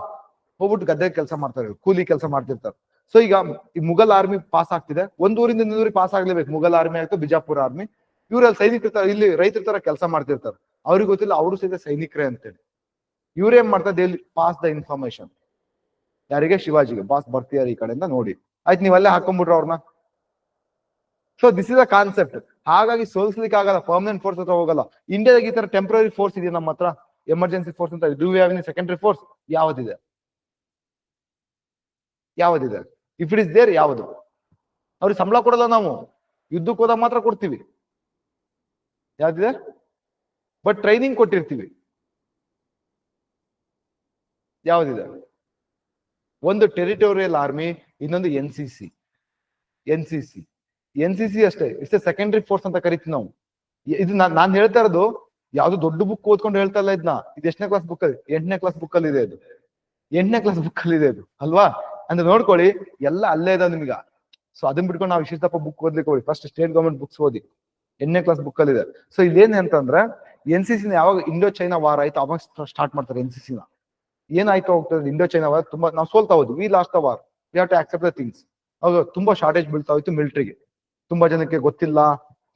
ಹೋಗ್ಬಿಟ್ಟು ಗದ್ದೆ ಕೆಲಸ ಮಾಡ್ತಾರೆ, ಕೂಲಿ ಕೆಲಸ ಮಾಡ್ತಿರ್ತಾರೆ. ಸೊ ಈಗ ಈ ಮುಘಲ್ ಆರ್ಮಿ ಪಾಸ್ ಆಗ್ತಿದೆ. ಒಂದ್ ಊರಿಂದ ಪಾಸ್ ಆಗ್ಲೇಬೇಕು. ಮುಗಲ್ ಆರ್ಮಿ ಆಯ್ತು ಬಿಜಾಪುರ ಆರ್ಮಿ ಇವ್ರಲ್ಲಿ ಸೈನಿಕರು ಇಲ್ಲಿ ರೈತರ ತರ ಕೆಲಸ ಮಾಡ್ತಿರ್ತಾರೆ. ಅವ್ರಿಗೆ ಗೊತ್ತಿಲ್ಲ, ಅವರು ಸಹಿತ ಸೈನಿಕರೇ ಅಂತೇಳಿ. ಇವ್ರೇನ್ ಮಾಡ್ತಾರೆ ಪಾಸ್ ದ ಇನ್ಫಾರ್ಮೇಶನ್ ಯಾರಿಗೆ ಶಿವಾಜಿಗೆ? ಬಾಸ್ ಬರ್ತೀಯಾರ ಈ ಕಡೆಯಿಂದ ನೋಡಿ. ಆಯ್ತು ನೀವಲ್ಲೇ ಹಾಕೊಂಡ್ಬಿಟ್ರ ಅವ್ರನ್ನ. So this is a concept ಹಾಗಾಗಿ ಸೋಲ್ಸ್ಲಿಕ್ಕೆ ಆಗಲ್ಲ ಪರ್ಮನೆಂಟ್ ಫೋರ್ಸ್ ಹತ್ರ ಹೋಗಲ್ಲ. ಇಂಡಿಯಾದಾಗ ಈ ತರ ಟೆಂಪ್ರರಿ ಫೋರ್ಸ್ ಇದೆ ನಮ್ಮ ಹತ್ರ? ಎಮರ್ಜೆನ್ಸಿ ಫೋರ್ಸ್ ಅಂತ do have any secondary force ಯಾವ್ದಿದೆ? ಯಾವ್ದಿದೆ? ಇಫ್ ಇಟ್ ಇಸ್ ದೇರ್ ಯಾವುದು? ಅವ್ರಿಗೆ ಸಂಬಳ ಕೊಡಲ್ಲ ನಾವು. ಯುದ್ಧಕ್ಕೆ ಹೋದಾಗ ಮಾತ್ರ ಕೊಡ್ತೀವಿ. ಯಾವ್ದಿದೆ? ಬಟ್ ಟ್ರೈನಿಂಗ್ ಕೊಟ್ಟಿರ್ತೀವಿ. ಯಾವ್ದಿದೆ? ಒಂದು ಟೆರಿಟೋರಿಯಲ್ ಆರ್ಮಿ ಇನ್ನೊಂದು N C C N C C N C C ಅಷ್ಟೇ. ಇಷ್ಟೇ ಸೆಕೆಂಡರಿ ಫೋರ್ಸ್ ಅಂತ ಕರಿತೀವಿ ನಾವು. ಇದು ನಾನು ಹೇಳ್ತಾ ಇರೋದು ಯಾವ್ದು ದೊಡ್ಡ ಬುಕ್ ಓದ್ಕೊಂಡು ಹೇಳ್ತಾ ಇಲ್ಲ ಇದನ್ನ ಇದು ಎಷ್ಟನೇ ಕ್ಲಾಸ್ ಬುಕ್ ಅಲ್ಲಿ? ಎಂಟನೇ ಕ್ಲಾಸ್ ಬುಕ್ ಅಲ್ಲಿ ಇದೆ ಅದು. ಎಂಟನೇ ಕ್ಲಾಸ್ ಬುಕ್ ಅಲ್ಲಿ ಇದೆ ಅದು. ಅಲ್ವಾ? ಅಂದ್ರೆ ನೋಡ್ಕೊಳ್ಳಿ, ಎಲ್ಲ ಅಲ್ಲೇ ಇದೆ ನಿಮ್ಗೆ. ಸೊ ಅದನ್ನ ಬಿಟ್ಕೊಂಡು ನಾವು ವಿಶೇಷಪ್ಪ ಬುಕ್ ಓದ್ಲಿಕ್ಕೆ ಹೋಗಿ ಫಸ್ಟ್ ಸ್ಟೇಟ್ ಗವರ್ಮೆಂಟ್ ಬುಕ್ಸ್ ಓದಿ. ಎಂಟನೇ ಕ್ಲಾಸ್ ಬುಕ್ ಅಲ್ಲಿ ಇದೆ. ಸೊ ಇಲ್ಲೇನ್ ಅಂತಂದ್ರೆ ಎನ್ ಸಿ ಸಿ ಯಾವಾಗ ಇಂಡೋ ಚೈನಾ ವಾರ್ ಆಯ್ತು, ಅವಾಗ ಸ್ಟಾರ್ಟ್ ಮಾಡ್ತಾರೆ ಎನ್ ಸಿ ಸಿ ನ. ಏನಾಯ್ತು ಹೋಗ್ತದೆ? ಇಂಡೋ ಚೈನಾ ವಾರ್ ತುಂಬಾ, ನಾವು ಸೋಲ್ತಾ ಹೋದ್ವಿ. We lost war we have to accept the things ಅವಾಗ ತುಂಬಾ ಶಾರ್ಟೇಜ್ ಬೀಳ್ತಾ ಹೋಯ್ತು ಮಿಲಿಟರಿಗೆ ತುಂಬಾ ಜನಕ್ಕೆ ಗೊತ್ತಿಲ್ಲ.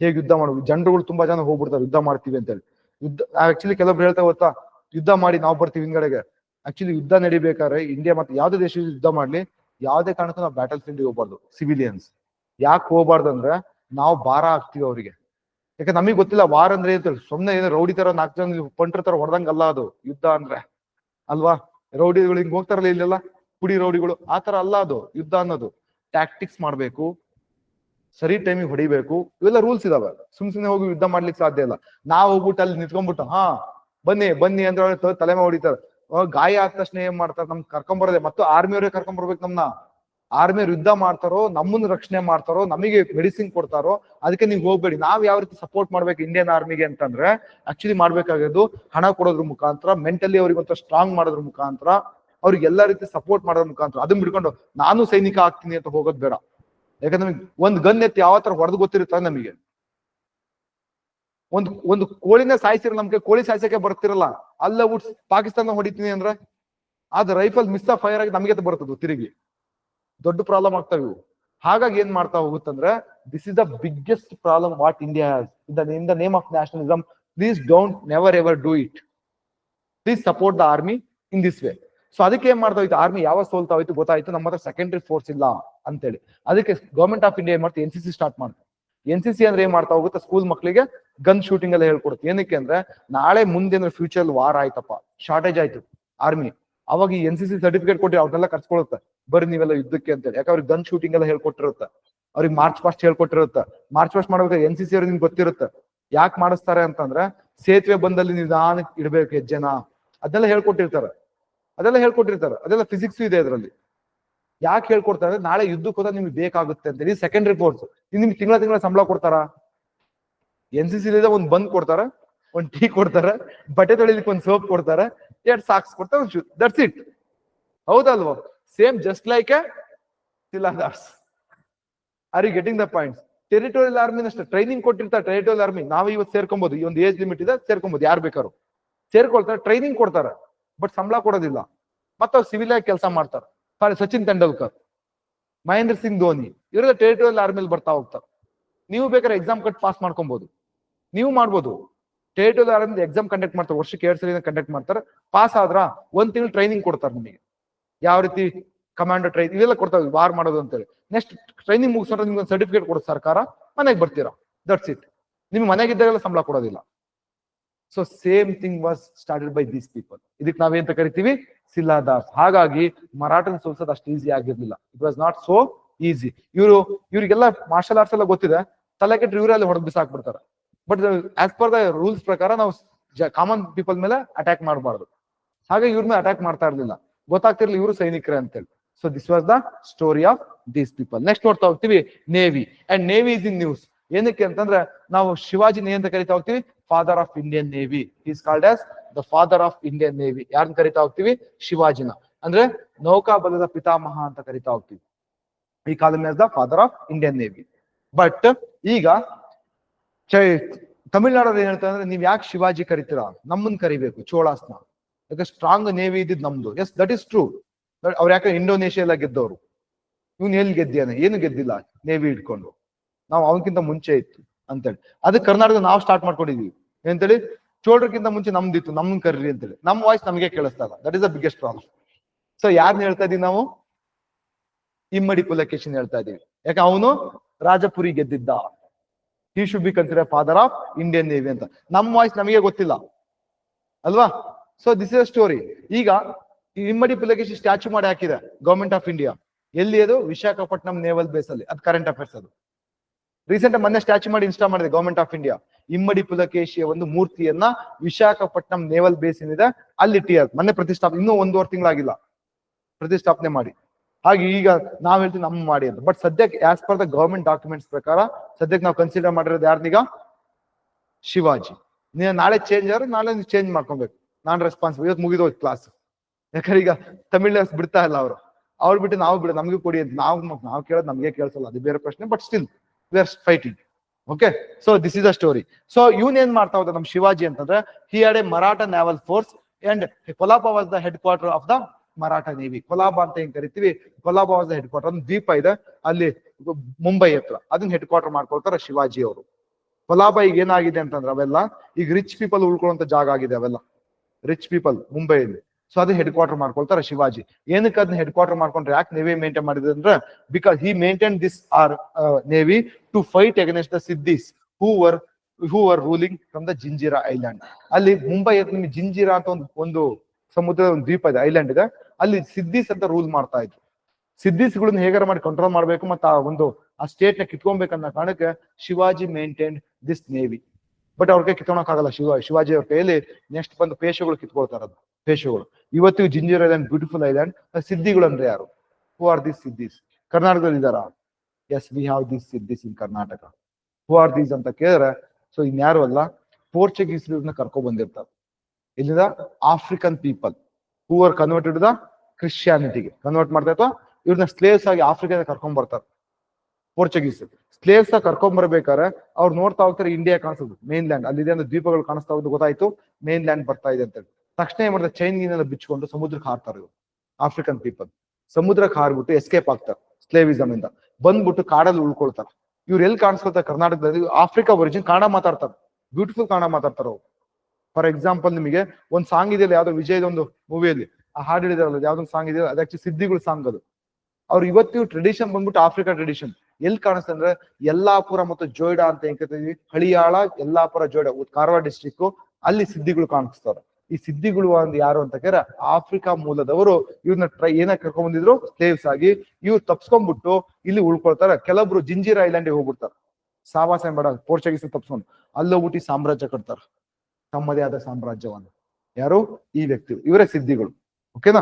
ಹೇಗೆ ಯುದ್ಧ ಮಾಡೋದು ಜನರುಗಳು ತುಂಬಾ ಜನ ಹೋಗ್ಬಿಡ್ತಾರೆ, ಯುದ್ಧ ಮಾಡ್ತೀವಿ ಅಂತ ಹೇಳಿ ಯುದ್ಧ ಆಕ್ಚುಲಿ ಕೆಲವೊಬ್ರು ಹೇಳ್ತಾ ಗೊತ್ತಾ? ಯುದ್ಧ ಮಾಡಿ ನಾವು ಬರ್ತೀವಿ ಹಿಂಗಡೆಗೆ ಆಕ್ಚುಲಿ ಯುದ್ಧ ನಡಿಬೇಕಾದ್ರೆ ಇಂಡಿಯಾ ಮತ್ತೆ ಯಾವ್ದೇ ದೇಶ ಯುದ್ಧ ಮಾಡ್ಲಿ, ಯಾವ್ದೇ ಕಾರಣಕ್ಕೂ ನಾವು ಬ್ಯಾಟಲ್ ಫೀಲ್ಡ್ ಹೋಗ್ಬಾರ್ದು ಸಿವಿಲಿಯನ್ಸ್ ಯಾಕೆ ಹೋಗ್ಬಾರ್ದು ಅಂದ್ರೆ ನಾವು ಭಾರ ಆಗ್ತೀವಿ ಅವರಿಗೆ. ಯಾಕೆ ನಮಗೆ ಗೊತ್ತಿಲ್ಲ ವಾರ್ ಅಂದ್ರೆ ಸುಮ್ನೆ ಏನೋ ರೌಡಿ ತರ ನಾಲ್ಕು ಜನ ಪಂಟ್ರ ತರ ಹೊಡೆದಂಗಲ್ಲ ಅದು, ಯುದ್ಧ ಅಂದ್ರೆ. ಅಲ್ವಾ? ರೌಡಿಗಳು ಹಿಂಗ್ ಹೋಗ್ತಾರಲ್ಲ ಇಲ್ಲೆಲ್ಲ? ಪುಡಿ ರೌಡಿಗಳು. ಆ ತರ ಅಲ್ಲ ಅದು, ಯುದ್ಧ ಅನ್ನೋದು. ಟ್ಯಾಕ್ಟಿಕ್ಸ್ ಮಾಡ್ಬೇಕು. ಸರಿ ಟೈಮಿಗೆ ಹೊಡಿಬೇಕು. ಇವೆಲ್ಲ ರೂಲ್ಸ್ ಇದಾವೆ. ಸುಮ್ ಸುಮ್ನೆ ಹೋಗಿ ಯುದ್ಧ ಮಾಡ್ಲಿಕ್ಕೆ ಸಾಧ್ಯ ಇಲ್ಲ. ನಾವ್ ಹೋಗ್ಬಿಟ್ಟು ಅಲ್ಲಿ ನಿಂತ್ಕೊಂಡ್ಬಿಟ್ಟು, ಹಾ, ಬನ್ನಿ ಬನ್ನಿ ಅಂದ್ರೆ ಹೇಳಿ ತ- ತಲೆ ಮೇಲೆ ಹೊಡಿತಾರೆ ಗಾಯ ಆದ ತಕ್ಷಣ ಏನ್ ಮಾಡ್ತಾರೆ? ನಮ್ ಕರ್ಕೊಂಬರದೆ. ಮತ್ತು ಆರ್ಮಿಯವರೇ ಕರ್ಕೊಂಬರ್ಬೇಕು ನಮ್ನ. ಆರ್ಮಿಯವ್ರು ಯುದ್ಧ ಮಾಡ್ತಾರೋ, ನಮ್ಮನ್ನ ರಕ್ಷಣೆ ಮಾಡ್ತಾರೋ, ನಮಗೆ ಮೆಡಿಸಿನ್ ಕೊಡ್ತಾರೋ, ಅದಕ್ಕೆ ನೀವು ಹೋಗ್ಬೇಡಿ. ನಾವ್ ಯಾವ ರೀತಿ ಸಪೋರ್ಟ್ ಮಾಡ್ಬೇಕು ಇಂಡಿಯನ್ ಆರ್ಮಿಗೆ ಅಂತಂದ್ರೆ ಆಕ್ಚುಲಿ ಮಾಡ್ಬೇಕಾಗಿದ್ದು ಹಣ ಕೊಡೋದ್ರ ಮುಖಾಂತರ ಮೆಂಟಲಿ ಅವ್ರಿಗೆ ಒಂಥರ ಸ್ಟ್ರಾಂಗ್ ಮಾಡೋದ್ರ ಮುಖಾಂತರ, ಅವ್ರಿಗೆ ಎಲ್ಲಾ ರೀತಿ ಸಪೋರ್ಟ್ ಮಾಡೋದ್ರ ಮುಖಾಂತರ, ಅದನ್ನ ಬಿಡ್ಕೊಂಡು ನಾನು ಸೈನಿಕ ಆಗ್ತೀನಿ ಅಂತ ಹೋಗೋದ್ ಬೇಡ. ಯಾಕಂದ್ರೆ ನಮಗೆ ಒಂದ್ ಗನ್ ಎತ್ತಿ ಯಾವ ತರ ಹೊಡೆದು ಗೊತ್ತಿರುತ್ತ ನಮಗೆ. ಒಂದು ಒಂದು ಕೋಳಿನ ಸಾಯಿಸಿರಲ್ಲ ನಮ್ಗೆ ಕೋಳಿ ಸಾಯಿಸಕ್ಕೆ ಬರ್ತಿರಲ್ಲ. ಅಲ್ಲ ಉಡ್ಸ್ ಪಾಕಿಸ್ತಾನ ಹೊಡಿತೀನಿ ಅಂದ್ರೆ ಅದ್ ರೈಫಲ್ ಮಿಸ್ ಆಫ್ ಫೈರ್ ಆಗಿ ನಮಗೆ ಬರ್ತದ ತಿರುಗಿ. ದೊಡ್ಡ ಪ್ರಾಬ್ಲಮ್ ಆಗ್ತಾವೆ ಇವು ಹಾಗಾಗಿ ಏನ್ ಮಾಡ್ತಾ ಹೋಗುತ್ತಂದ್ರೆ this is the biggest problem what India in the name of nationalism please don't never ever do it please support the army in this way so ಅದಕ್ಕೆ ಏನ್ ಮಾಡ್ತಾ ಹೋಯ್ತು? ಆರ್ಮಿ ಯಾವ ಸೋಲ್ತಾ ಹೋಯ್ತು ಗೊತ್ತಾಯ್ತು? ನಮ್ಮ ಹತ್ರ ಸೆಕೆಂಡರಿ ಫೋರ್ಸ್ ಇಲ್ಲ ಅಂತೇಳಿ. ಅದಕ್ಕೆ ಗವರ್ಮೆಂಟ್ ಆಫ್ ಇಂಡಿಯಾ ಏನ್ ಮಾಡ್ತಾರೆ ಎನ್ ಸಿ ಸಿ ಸ್ಟಾರ್ಟ್ ಮಾಡ್ತಾರೆ ಎನ್ ಸಿ ಸಿ ಅಂದ್ರೆ ಏನ್ ಮಾಡ್ತಾ ಹೋಗುತ್ತೆ? ಸ್ಕೂಲ್ ಮಕ್ಕಳಿಗೆ ಗನ್ ಶೂಟಿಂಗ್ ಎಲ್ಲ ಹೇಳ್ಕೊಡುತ್ತೆ. ಏನಕ್ಕೆ ಅಂದ್ರೆ, ನಾಳೆ ಮುಂದೆ ಫ್ಯೂಚರ್ ವಾರ್ ಆಯ್ತಪ್ಪ. ಶಾರ್ಟೇಜ್ ಆಯ್ತು. ಆರ್ಮಿ ಅವಾಗ ಈ ಎನ್ ಸಿ ಸಿ ಸರ್ಟಿಫಿಕೇಟ್ ಕೊಟ್ಟಿ ಅವ್ರನ್ನೆಲ್ಲ ಕರ್ಸ್ಕೊಳುತ್ತೆ. ಬರ್ರಿ ನೀವೆಲ್ಲ ಯುದ್ಧಕ್ಕೆ ಅಂತೇಳಿ. ಯಾಕೆ ಅವ್ರಿಗೆ ಗನ್ ಶೂಟಿಂಗ್ ಎಲ್ಲ ಹೇಳ್ಕೊಟ್ಟಿರುತ್ತೆ. ಅವ್ರಿಗೆ ಮಾರ್ಚ್ ಪಾಸ್ಟ್ ಹೇಳ್ಕೊಟ್ಟಿರುತ್ತೆ. ಮಾರ್ಚ್ ಪಾಸ್ಟ್ ಮಾಡ್ಬೇಕಾದ್ರೆ ಎನ್ ಸಿ ಸಿ ಅವ್ರಿಗೆ ನಿಮ್ಗೆ ಗೊತ್ತಿರುತ್ತೆ. ಯಾಕೆ ಮಾಡಿಸ್ತಾರೆ ಅಂತಂದ್ರೆ ಸೇತುವೆ ಬಂದಲ್ಲಿ ನಿಧಾನಕ್ಕೆ ಇಡ್ಬೇಕು ಹೆಜ್ಜೆನ. ಅದೆಲ್ಲ ಹೇಳ್ಕೊಟ್ಟಿರ್ತಾರೆ. ಅದೆಲ್ಲ ಹೇಳ್ಕೊಟ್ಟಿರ್ತಾರೆ. ಅದೆಲ್ಲ ಫಿಸಿಕ್ಸ್ ಇದೆ ಅದರಲ್ಲಿ ಯಾಕೆ ಹೇಳ್ಕೊಡ್ತಾರೆ ನಾಳೆ ಯುದ್ಧಕ್ಕೆ ಹೋದಾಗ ನಿಮ್ಗೆ ಬೇಕಾಗುತ್ತೆ ಅಂತ ಇದು ಸೆಕೆಂಡರಿ ಫೋರ್ಸ್ ನಿಮ್ಗೆ ತಿಂಗಳ ತಿಂಗಳ ಸಂಬಳ ಕೊಡ್ತಾರ? ಎನ್ ಸಿ ಸಿ ಒಂದ್ ಬಂದ್ ಕೊಡ್ತಾರ? ಒಂದ್ ಟೀ ಕೊಡ್ತಾರ? ಬಟ್ಟೆ ತೊಳಿಲಿಕ್ಕೆ ಒಂದ್ ಸೋಪ್ ಕೊಡ್ತಾರ? ಎರಡ್ ಸಾಕ್ಸ್ ಕೊಡ್ತಾ ಒಂದು ಶೂ ದಟ್ಸ್ ಇಟ್ ಹೌದಲ್ವೋ same just like a Das are you getting the points territorial army ಅಷ್ಟೇ ಟ್ರೈನಿಂಗ್ ಕೊಟ್ಟಿರ್ತಾರೆ ಟೆರಿಟೋರಿಯಲ್ ಆರ್ಮಿ ನಾವು ಇವತ್ತು ಸೇರ್ಕೊಬಹುದು ಈ ಒಂದು ಏಜ್ ಲಿಮಿಟ್ ಇದೆ ಸೇರ್ಕೊಬಹುದು ಯಾರು ಬೇಕಾದ್ರು. ಸೇರ್ಕೊಳ್ತಾರೆ ಟ್ರೈನಿಂಗ್ ಕೊಡ್ತಾರೆ ಬಟ್ ಸಂಬಳ ಕೊಡೋದಿಲ್ಲ. ಮತ್ತೆ ಸಿವಿಲ್ ಆಗಿ ಕೆಲಸ ಮಾಡ್ತಾರೆ. ಸಾರಿ ಸಚಿನ್ ತೆಂಡೂಲ್ಕರ್ ಮಹೇಂದ್ರ ಸಿಂಗ್ ಧೋನಿ ಇವರೆಲ್ಲ ಟೆರಿಟೋರಿಯಲ್ ಆರ್ಮಿಲಿ ಬರ್ತಾ ಹೋಗ್ತಾರೆ. ನೀವು ಬೇಕಾದ್ರೆ ಎಕ್ಸಾಮ್ ಕಟ್ ಪಾಸ್ ಮಾಡ್ಕೊಬೋದು. ನೀವು ಮಾಡ್ಬೋದು. ಟೆರಿಟೋರಿಯಲ್ ಅಂದ್ರೆ ಎಕ್ಸಾಮ್ ಕಂಡಕ್ಟ್ ಮಾಡ್ತಾರೆ, ವರ್ಷಕ್ಕೆ ಎರಡು ಸಲ ಕಂಡಕ್ಟ್ ಮಾಡ್ತಾರೆ. ಪಾಸ್ ಆದ್ರ ಒಂದ್ ತಿಂಗಳು ಟ್ರೈನಿಂಗ್ ಕೊಡ್ತಾರೆ ನಿಮಗೆ. ಯಾವ ರೀತಿ ಕಮಾಂಡರ್ ಟ್ರೈನ್ ಇವೆಲ್ಲ ಕೊಡ್ತಾರೆ, ವಾರ್ ಮಾಡೋದು ಅಂತೇಳಿ. ನೆಕ್ಸ್ಟ್ ಟ್ರೈನಿಂಗ್ ಮುಗಿಸೋಣ ನಿಮ್ಗೆ ಒಂದು ಸರ್ಟಿಫಿಕೇಟ್ ಕೊಡೋ ಸರ್ಕಾರ. ಮನೆಗೆ ಬರ್ತೀರಾ. ದಟ್ಸ್ ಇಟ್ ನಿಮ್ಗೆ ಮನೆಗಿದ್ದಾಗೆಲ್ಲ ಸಂಬಳ ಕೊಡೋದಿಲ್ಲ. So same thing was started by these people ಇದಕ್ಕೆ ನಾವೇಂತ ಕರಿತೀವಿ? ಸಿಲ್ಲಾದಾಸ್ ಹಾಗಾಗಿ ಮರಾಠನ್ ಸೋಲ್ಸೋದು ಅಷ್ಟು easy ಆಗಿರ್ಲಿಲ್ಲ. It was not so easy ಇವರು, ಇವರಿಗೆಲ್ಲ ಮಾರ್ಷಲ್ ಆರ್ಟ್ಸ್ ಎಲ್ಲ ಗೊತ್ತಿದೆ. ತಲೆ ಅಲ್ಲಿ ಇವರಲ್ಲಿ ಹೊಡೆದು ಬಿಸಾಕ್ಬಿಡ್ತಾರೆ. But as per the rules ಪ್ರಕಾರ ನಾವು ಕಾಮನ್ ಪೀಪಲ್ ಮೇಲೆ ಅಟ್ಯಾಕ್ ಮಾಡಬಾರ್ದು. ಹಾಗೆ ಇವ್ರ ಮೇಲೆ ಅಟ್ಯಾಕ್ ಮಾಡ್ತಾ ಇರ್ಲಿಲ್ಲ. ಗೊತ್ತಾಗ್ತಿರ್ಲಿಲ್ಲ ಇವರು ಅಂತ ಅಂತೇಳಿ. So this was the story of these people next ನೋಡ್ತಾ ಹೋಗ್ತೀವಿ navy and navy is in news ಏನಕ್ಕೆ ಅಂತಂದ್ರೆ, ನಾವು ಶಿವಾಜಿ ಅಂತ ಕರಿತಾ ಹೋಗ್ತೀವಿ father of Indian navy is called as the father of Indian navy ಯಾರನ್ನ ಕರಿತಾ ಹೋಗ್ತೀವಿ? ಶಿವಾಜಿನ. ಅಂದ್ರೆ ನೌಕಾಬಲದ ಪಿತಾಮಹ ಅಂತ ಕರಿತಾ ಹೋಗ್ತೀವಿ. ಈ call him the father of Indian navy but ಈಗ ಚೈ ತಮಿಳ್ನಾಡಲ್ಲಿ ಏನ್ ಹೇಳ್ತಾರೆ ಅಂದ್ರೆ ನೀವ್ ಯಾಕೆ ಶಿವಾಜಿ ಕರಿತೀರಾ? ನಮ್ಮನ್ ಕರಿಬೇಕು, ಚೋಳಾಸ್ನ. ಯಾಕೆ ಸ್ಟ್ರಾಂಗ್ ನೇವಿ ಇದ್ದಿದ್ ನಮ್ದು. ಎಸ್ ದಟ್ ಇಸ್ ಟ್ರೂ ಅವ್ರು ಯಾಕೆ ಇಂಡೋನೇಷಿಯಾ ಗೆದ್ದವ್ರು. ಇವ್ನು ಎಲ್ಲಿ ಗೆದ್ದಿಯಾನೆ ಏನು ಗೆದ್ದಿಲ್ಲ ನೇವಿ ಇಟ್ಕೊಂಡು. ನಾವು ಅವನಕ್ಕಿಂತ ಮುಂಚೆ ಇತ್ತು ಅಂತೇಳಿ ಅದಕ್ಕೆ ಕರ್ನಾಟಕ ನಾವು ಸ್ಟಾರ್ಟ್ ಮಾಡ್ಕೊಂಡಿದೀವಿ. ಏನಂತೇಳಿ ಚೋಳರಿಗಿಂತ ಮುಂಚೆ ನಮ್ದಿತ್ತು, ನಮ್ಮನ್ ಕರೀರಿ ಅಂತೇಳಿ ನಮ್ ವಾಯ್ಸ್ ನಮಗೆ ಕೇಳಿಸ್ತಾ that is the biggest problem so ಯಾರನ್ನ ಹೇಳ್ತಾ ಇದೀವಿ ನಾವು? ಇಮ್ಮಡಿ ಪುಲಕೇಶನ್ ಹೇಳ್ತಾ ಇದೀವಿ. ಯಾಕೆ, ಅವನು Rajapuri ಗೆದ್ದಿದ್ದ. He should be consider father of Indian navy ಅಂತ. ನಮ್ಮ ವಾಯ್ಸ್ ನಮಗೆ ಗೊತ್ತಿಲ್ಲ. ಅಲ್ವಾ? ಸೊ ದಿಸ್ ಇಸ್ ಸ್ಟೋರಿ ಈಗ ಇಮ್ಮಡಿ ಪುಲಕೇಶಿ ಸ್ಟ್ಯಾಚು ಮಾಡಿ ಹಾಕಿದೆ ಗವರ್ಮೆಂಟ್ ಆಫ್ ಇಂಡಿಯಾ ಎಲ್ಲಿ ಅದು? ವಿಶಾಖಪಟ್ಟಣಂ ನೇವಲ್ ಬೇಸ್ ಅಲ್ಲಿ. ಅದು ಕರೆಂಟ್ ಅಫೇರ್ಸ್ ಅದು. ರೀಸೆಂಟ್ ಮೊನ್ನೆ ಸ್ಟ್ಯಾಚು ಮಾಡಿ ಇನ್ಸ್ಟಾಲ್ ಮಾಡಿದೆ ಗವರ್ಮೆಂಟ್ ಆಫ್ ಇಂಡಿಯಾ ಇಮ್ಮಡಿ ಪುಲಕೇಶಿಯ ಒಂದು ಮೂರ್ತಿಯನ್ನ ವಿಶಾಖಪಟ್ಟಣಂ ನೇವಲ್ ಬೇಸ್ ಏನಿದೆ ಅಲ್ಲಿ ಇಟ್ಟಿದ್ದಾರೆ. ಮೊನ್ನೆ ಪ್ರತಿಷ್ಠಾಪನೆ ಇನ್ನೂ ಒಂದೂವರೆ ತಿಂಗಳಾಗಿಲ್ಲ. ಪ್ರತಿಷ್ಠಾಪನೆ ಮಾಡಿ. ಹಾಗೆ ಈಗ ನಾವ್ ಹೇಳ್ತೀವಿ ನಮ್ಮ ಮಾಡಿ ಅಂತ. ಬಟ್ ಸದ್ಯಕ್ಕೆ as per the government documents ಪ್ರಕಾರ ಸದ್ಯಕ್ಕೆ ನಾವು ಕನ್ಸಿಡರ್ ಮಾಡಿರೋದು ಯಾರನ್ನೀಗ ಶಿವಾಜಿ. ನೀವು ನಾಳೆ ಚೇಂಜ್ ಆದ್ರೆ ನಾಳೆ ನೀವು ಚೇಂಜ್ ಮಾಡ್ಕೊಬೇಕು. ನಾನ್ ರೆಸ್ಪಾನ್ಸಿಬಲ್ ಇವತ್ತು ಮುಗಿದೋಯ್ತು ಕ್ಲಾಸ್ ಯಾಕಂದ್ರೆ ಈಗ ತಮಿಳ್ ಬಿಡ್ತಾ ಇಲ್ಲ ಅವರು. ಅವ್ರು ಬಿಟ್ಟು ನಾವು ಬಿಡ, ನಮ್ಗೆ ಕೊಡಿ ಅಂತ. ನಾವು ನಾವು ಕೇಳೋದು ನಮಗೆ ಕೇಳಿಸಲ್ಲ. ಅದು ಬೇರೆ ಪ್ರಶ್ನೆ but still we are fighting okay so this is a story so ಇವ್ನ ಏನ್ ಮಾಡ್ತಾ ಹೋದ ನಮ್ ಶಿವಾಜಿ ಅಂತಂದ್ರೆ he had a Maratha naval force and Kolaba was the headquarter of the Maratha navy Kolaba ಅಂತ ಏನ್ ಕರಿತೀವಿ? ಕೊಲಾಬಾ ವಾಸ್ ಹೆಡ್ ಕ್ವಾರ್ಟರ್ ಒಂದು ದ್ವೀಪ ಇದೆ. ಅಲ್ಲಿ ಮುಂಬೈ ಹತ್ರ. ಅದನ್ನ ಹೆಡ್ ಕ್ವಾರ್ಟರ್ ಮಾಡ್ಕೊಳ್ತಾರೆ ಶಿವಾಜಿ ಅವರು. ಕೊಲಾಬಾ ಈಗ ಏನಾಗಿದೆ ಅಂತಂದ್ರೆ ಅವೆಲ್ಲ, ಈಗ ರಿಚ್ ಪೀಪಲ್ ಉಳ್ಕೊಳ್ಳುವಂತ ಜಾಗ ಆಗಿದೆ ಅವೆಲ್ಲ. ರಿಚ್ ಪೀಪಲ್ ಮುಂಬೈಯಲ್ಲಿ. ಸೊ ಅದು ಹೆಡ್ ಕ್ವಾರ್ಟರ್ ಮಾಡ್ಕೊಳ್ತಾರೆ ಶಿವಾಜಿ. ಏನಕ್ಕೆ ಅದನ್ನ ಹೆಡ್ ಕ್ವಾರ್ಟರ್ ಮಾಡ್ಕೊಂಡ್ರೆ? ಯಾಕೆ ನೇವಿ ಮೇಂಟೈನ್ ಮಾಡಿದ್ರೆ ಅಂದ್ರೆ because he maintain this our navy to fight against the Siddis who were who are ruling from the Janjira island ಅಲ್ಲಿ ಮುಂಬೈ ನಿಮ್ಗೆ ಜಿಂಜಿರಾ ಅಂತ ಒಂದು ಒಂದು ಸಮುದ್ರದ ಒಂದು ದ್ವೀಪ ಇದೆ ಐಲ್ಯಾಂಡ್ ಇದೆ. ಅಲ್ಲಿ ಸಿದ್ದೀಸ್ ಅಂತ ರೂಲ್ ಮಾಡ್ತಾ ಇದ್ರು. ಸಿದ್ದೀಸ್ಗಳನ್ನ ಹೇಗಾರ ಮಾಡಿ ಕಂಟ್ರೋಲ್ ಮಾಡ್ಬೇಕು ಮತ್ತೆ ಆ ಒಂದು, ಆ ಸ್ಟೇಟ್ನ ಕಿತ್ಕೊಬೇಕನ್ನೋ ಕಾರಣಕ್ಕೆ Shivaji maintain this navy but ಅವ್ರಿಗೆ ಕಿತ್ಕೊಳಕ್ಕಾಗಲ್ಲ ಶಿವ, ಶಿವಾಜಿ ಅವ್ರ ಕೈಯಲ್ಲಿ ನೆಕ್ಸ್ಟ್ ಬಂದು ಪೇಶಗಳು ಕಿತ್ಕೊಳ್ತಾರ ಪೇಶಗಳು ಇವತ್ತಿಗೂ ಜಿಂಜರ್ ಐಲ್ಯಾಂಡ್ ಬ್ಯೂಟಿಫುಲ್ ಐಲ್ಯಾಂಡ್ ಸಿದ್ಧಿಗಳು ಅಂದ್ರೆ ಯಾರು? ಹೂ ಆರ್ ದಿಸ್ ಸಿದ್ದೀಸ್ ಕರ್ನಾಟಕದಲ್ಲಿ ಇದಾರ yes we have this Siddis in Karnataka. Who are these ಅಂತ ಕೇಳಿದ್ರೆ ಸೊ ಇನ್ಯಾರು ಅಲ್ಲ ಪೋರ್ಚುಗೀಸ್ ಕರ್ಕೊ ಬಂದಿರ್ತಾರೆ. ಇಲ್ಲಿಂದ African people who are converted the ಕ್ರಿಶ್ಚಿಯಾನಿಟಿಗೆ convert ಮಾಡ್ತಾ ಇತ್ತು. ಇವ್ರನ್ನ ಸ್ಲೇವ್ಸ್ ಆಗಿ ಆಫ್ರಿಕಾದ ಕರ್ಕೊಂಡ್ ಬರ್ತಾರೆ. ಪೋರ್ಚುಗೀಸ್ ಸ್ಲೇವ್ಸ್ ಕರ್ಕೊಂಡ್ ಬರ್ಬೇಕಾದ್ರೆ ಅವ್ರು ನೋಡ್ತಾ ಹೋಗ್ತಾರೆ ಇಂಡಿಯಾ ಕಾಣಿಸೋದು ಮೇನ್ ಲ್ಯಾಂಡ್ ಅಲ್ಲಿದೆ ಅಂದ್ರೆ ದ್ವೀಪಗಳು ಕಾಣಿಸ್ತಾ ಹೋಗುದು ಗೊತ್ತಾಯ್ತು. ಮೇನ್ ಲ್ಯಾಂಡ್ ಬರ್ತಾ ಇದೆ ಅಂತ ಹೇಳಿ ತಕ್ಷಣ ಏನ್ ಮಾಡ್ತಾರೆ? ಚೈನ್ ಗೀನೆಲ್ಲ ಬಿಚ್ಕೊಂಡು ಸಮುದ್ರಕ್ಕೆ ಹಾರ್ತಾರೆ ಇವರು. ಆಫ್ರಿಕನ್ ಪೀಪಲ್ ಸಮುದ್ರಕ್ಕೆ ಹಾರ್ಬಿಟ್ಟು ಎಸ್ಕೇಪ್ ಆಗ್ತಾರೆ ಸ್ಲೇವಿಸಮ್ ಇಂದ. ಬಂದ್ಬಿಟ್ಟು ಕಾಡಲ್ಲಿ ಉಳ್ಕೊಳ್ತಾರೆ. ಇವ್ರು ಎಲ್ಲಿ ಕಾಣಿಸ್ಕೊಳ್ತಾರೆ? ಕರ್ನಾಟಕದಲ್ಲಿ ಆಫ್ರಿಕಾ ಒರಿಜಿನ್ ಕನ್ನಡ ಮಾತಾಡ್ತಾರೆ. ಬ್ಯೂಟಿಫುಲ್ ಕನ್ನಡ ಮಾತಾಡ್ತಾರೆ ಅವ್ರು. ಫಾರ್ ಎಕ್ಸಾಂಪಲ್ ನಿಮಗೆ ಒಂದ್ ಸಾಂಗ್ ಇದೆಯಲ್ಲ, ಯಾವ್ದೋ ವಿಜಯದ ಒಂದು ಮೂವಿಯಲ್ಲಿ ಆ ಹಾಡು ಹೇಳಿದಾರಲ್ಲ ಯಾವ್ದೊಂದು ಸಾಂಗ್ ಇದೆಯಲ್ಲ ಅದು ಆಕ್ಚುಲಿ ಸಿದ್ಧಿಗಳು ಸಾಂಗ್ ಅದು. ಅವ್ರು ಇವತ್ತು ಟ್ರೆಡಿಷನ್ ಬಂದ್ಬಿಟ್ಟು ಆಫ್ರಿಕಾ ಟ್ರೆಡಿಷನ್ ಎಲ್ಲಿ ಕಾಣಿಸ್ತದೆ ಅಂದ್ರೆ ಯಲ್ಲಾಪುರ ಮತ್ತು ಜೋಯ್ಡಾ ಅಂತ ಏನ್ ಕರಿತೀವಿ? ಹಳಿಯಾಳ, ಯಲ್ಲಾಪುರ, ಜೋಯ್ಡಾ ಕಾರವಾರ ಡಿಸ್ಟಿಕ್ ಅಲ್ಲಿ ಸಿದ್ಧಿಗಳು ಕಾಣಿಸ್ತಾರೆ. ಈ ಸಿದ್ಧಿಗಳು ಅಂದ್ ಯಾರು ಅಂತ ಕೇರ ಆಫ್ರಿಕಾ ಮೂಲದವರು ಇವ್ರನ್ನ ಟ್ರೈ ಏನ ಕರ್ಕೊಂಡ್ ಬಂದಿದ್ರು ಸ್ಲೇವ್ಸ್ ಆಗಿ ಇವ್ರು ತಪ್ಸ್ಕೊಂಡ್ಬಿಟ್ಟು ಇಲ್ಲಿ ಉಳ್ಕೊಳ್ತಾರೆ. ಕೆಲವೊಬ್ರು ಜಿಂಜಿರ ಐಲ್ಯಾಂಡ್ ಹೋಗ್ಬಿಡ್ತಾರೆ. ಸಾವಾಸ ಬೇಡ ಪೋರ್ಚುಗೀಸ್ ತಪ್ಸ್ಕೊಂಡು. ಅಲ್ಲೋಗ್ಬಿಟ್ಟು ಸಾಮ್ರಾಜ್ಯ ಕಟ್ತಾರೆ. ತಮ್ಮದೇ ಆದ ಸಾಮ್ರಾಜ್ಯವನ್ನು. ಯಾರು? ಈ ವ್ಯಕ್ತಿಗಳು. ಇವರೇ ಸಿದ್ಧಿಗಳು. ಓಕೆನಾ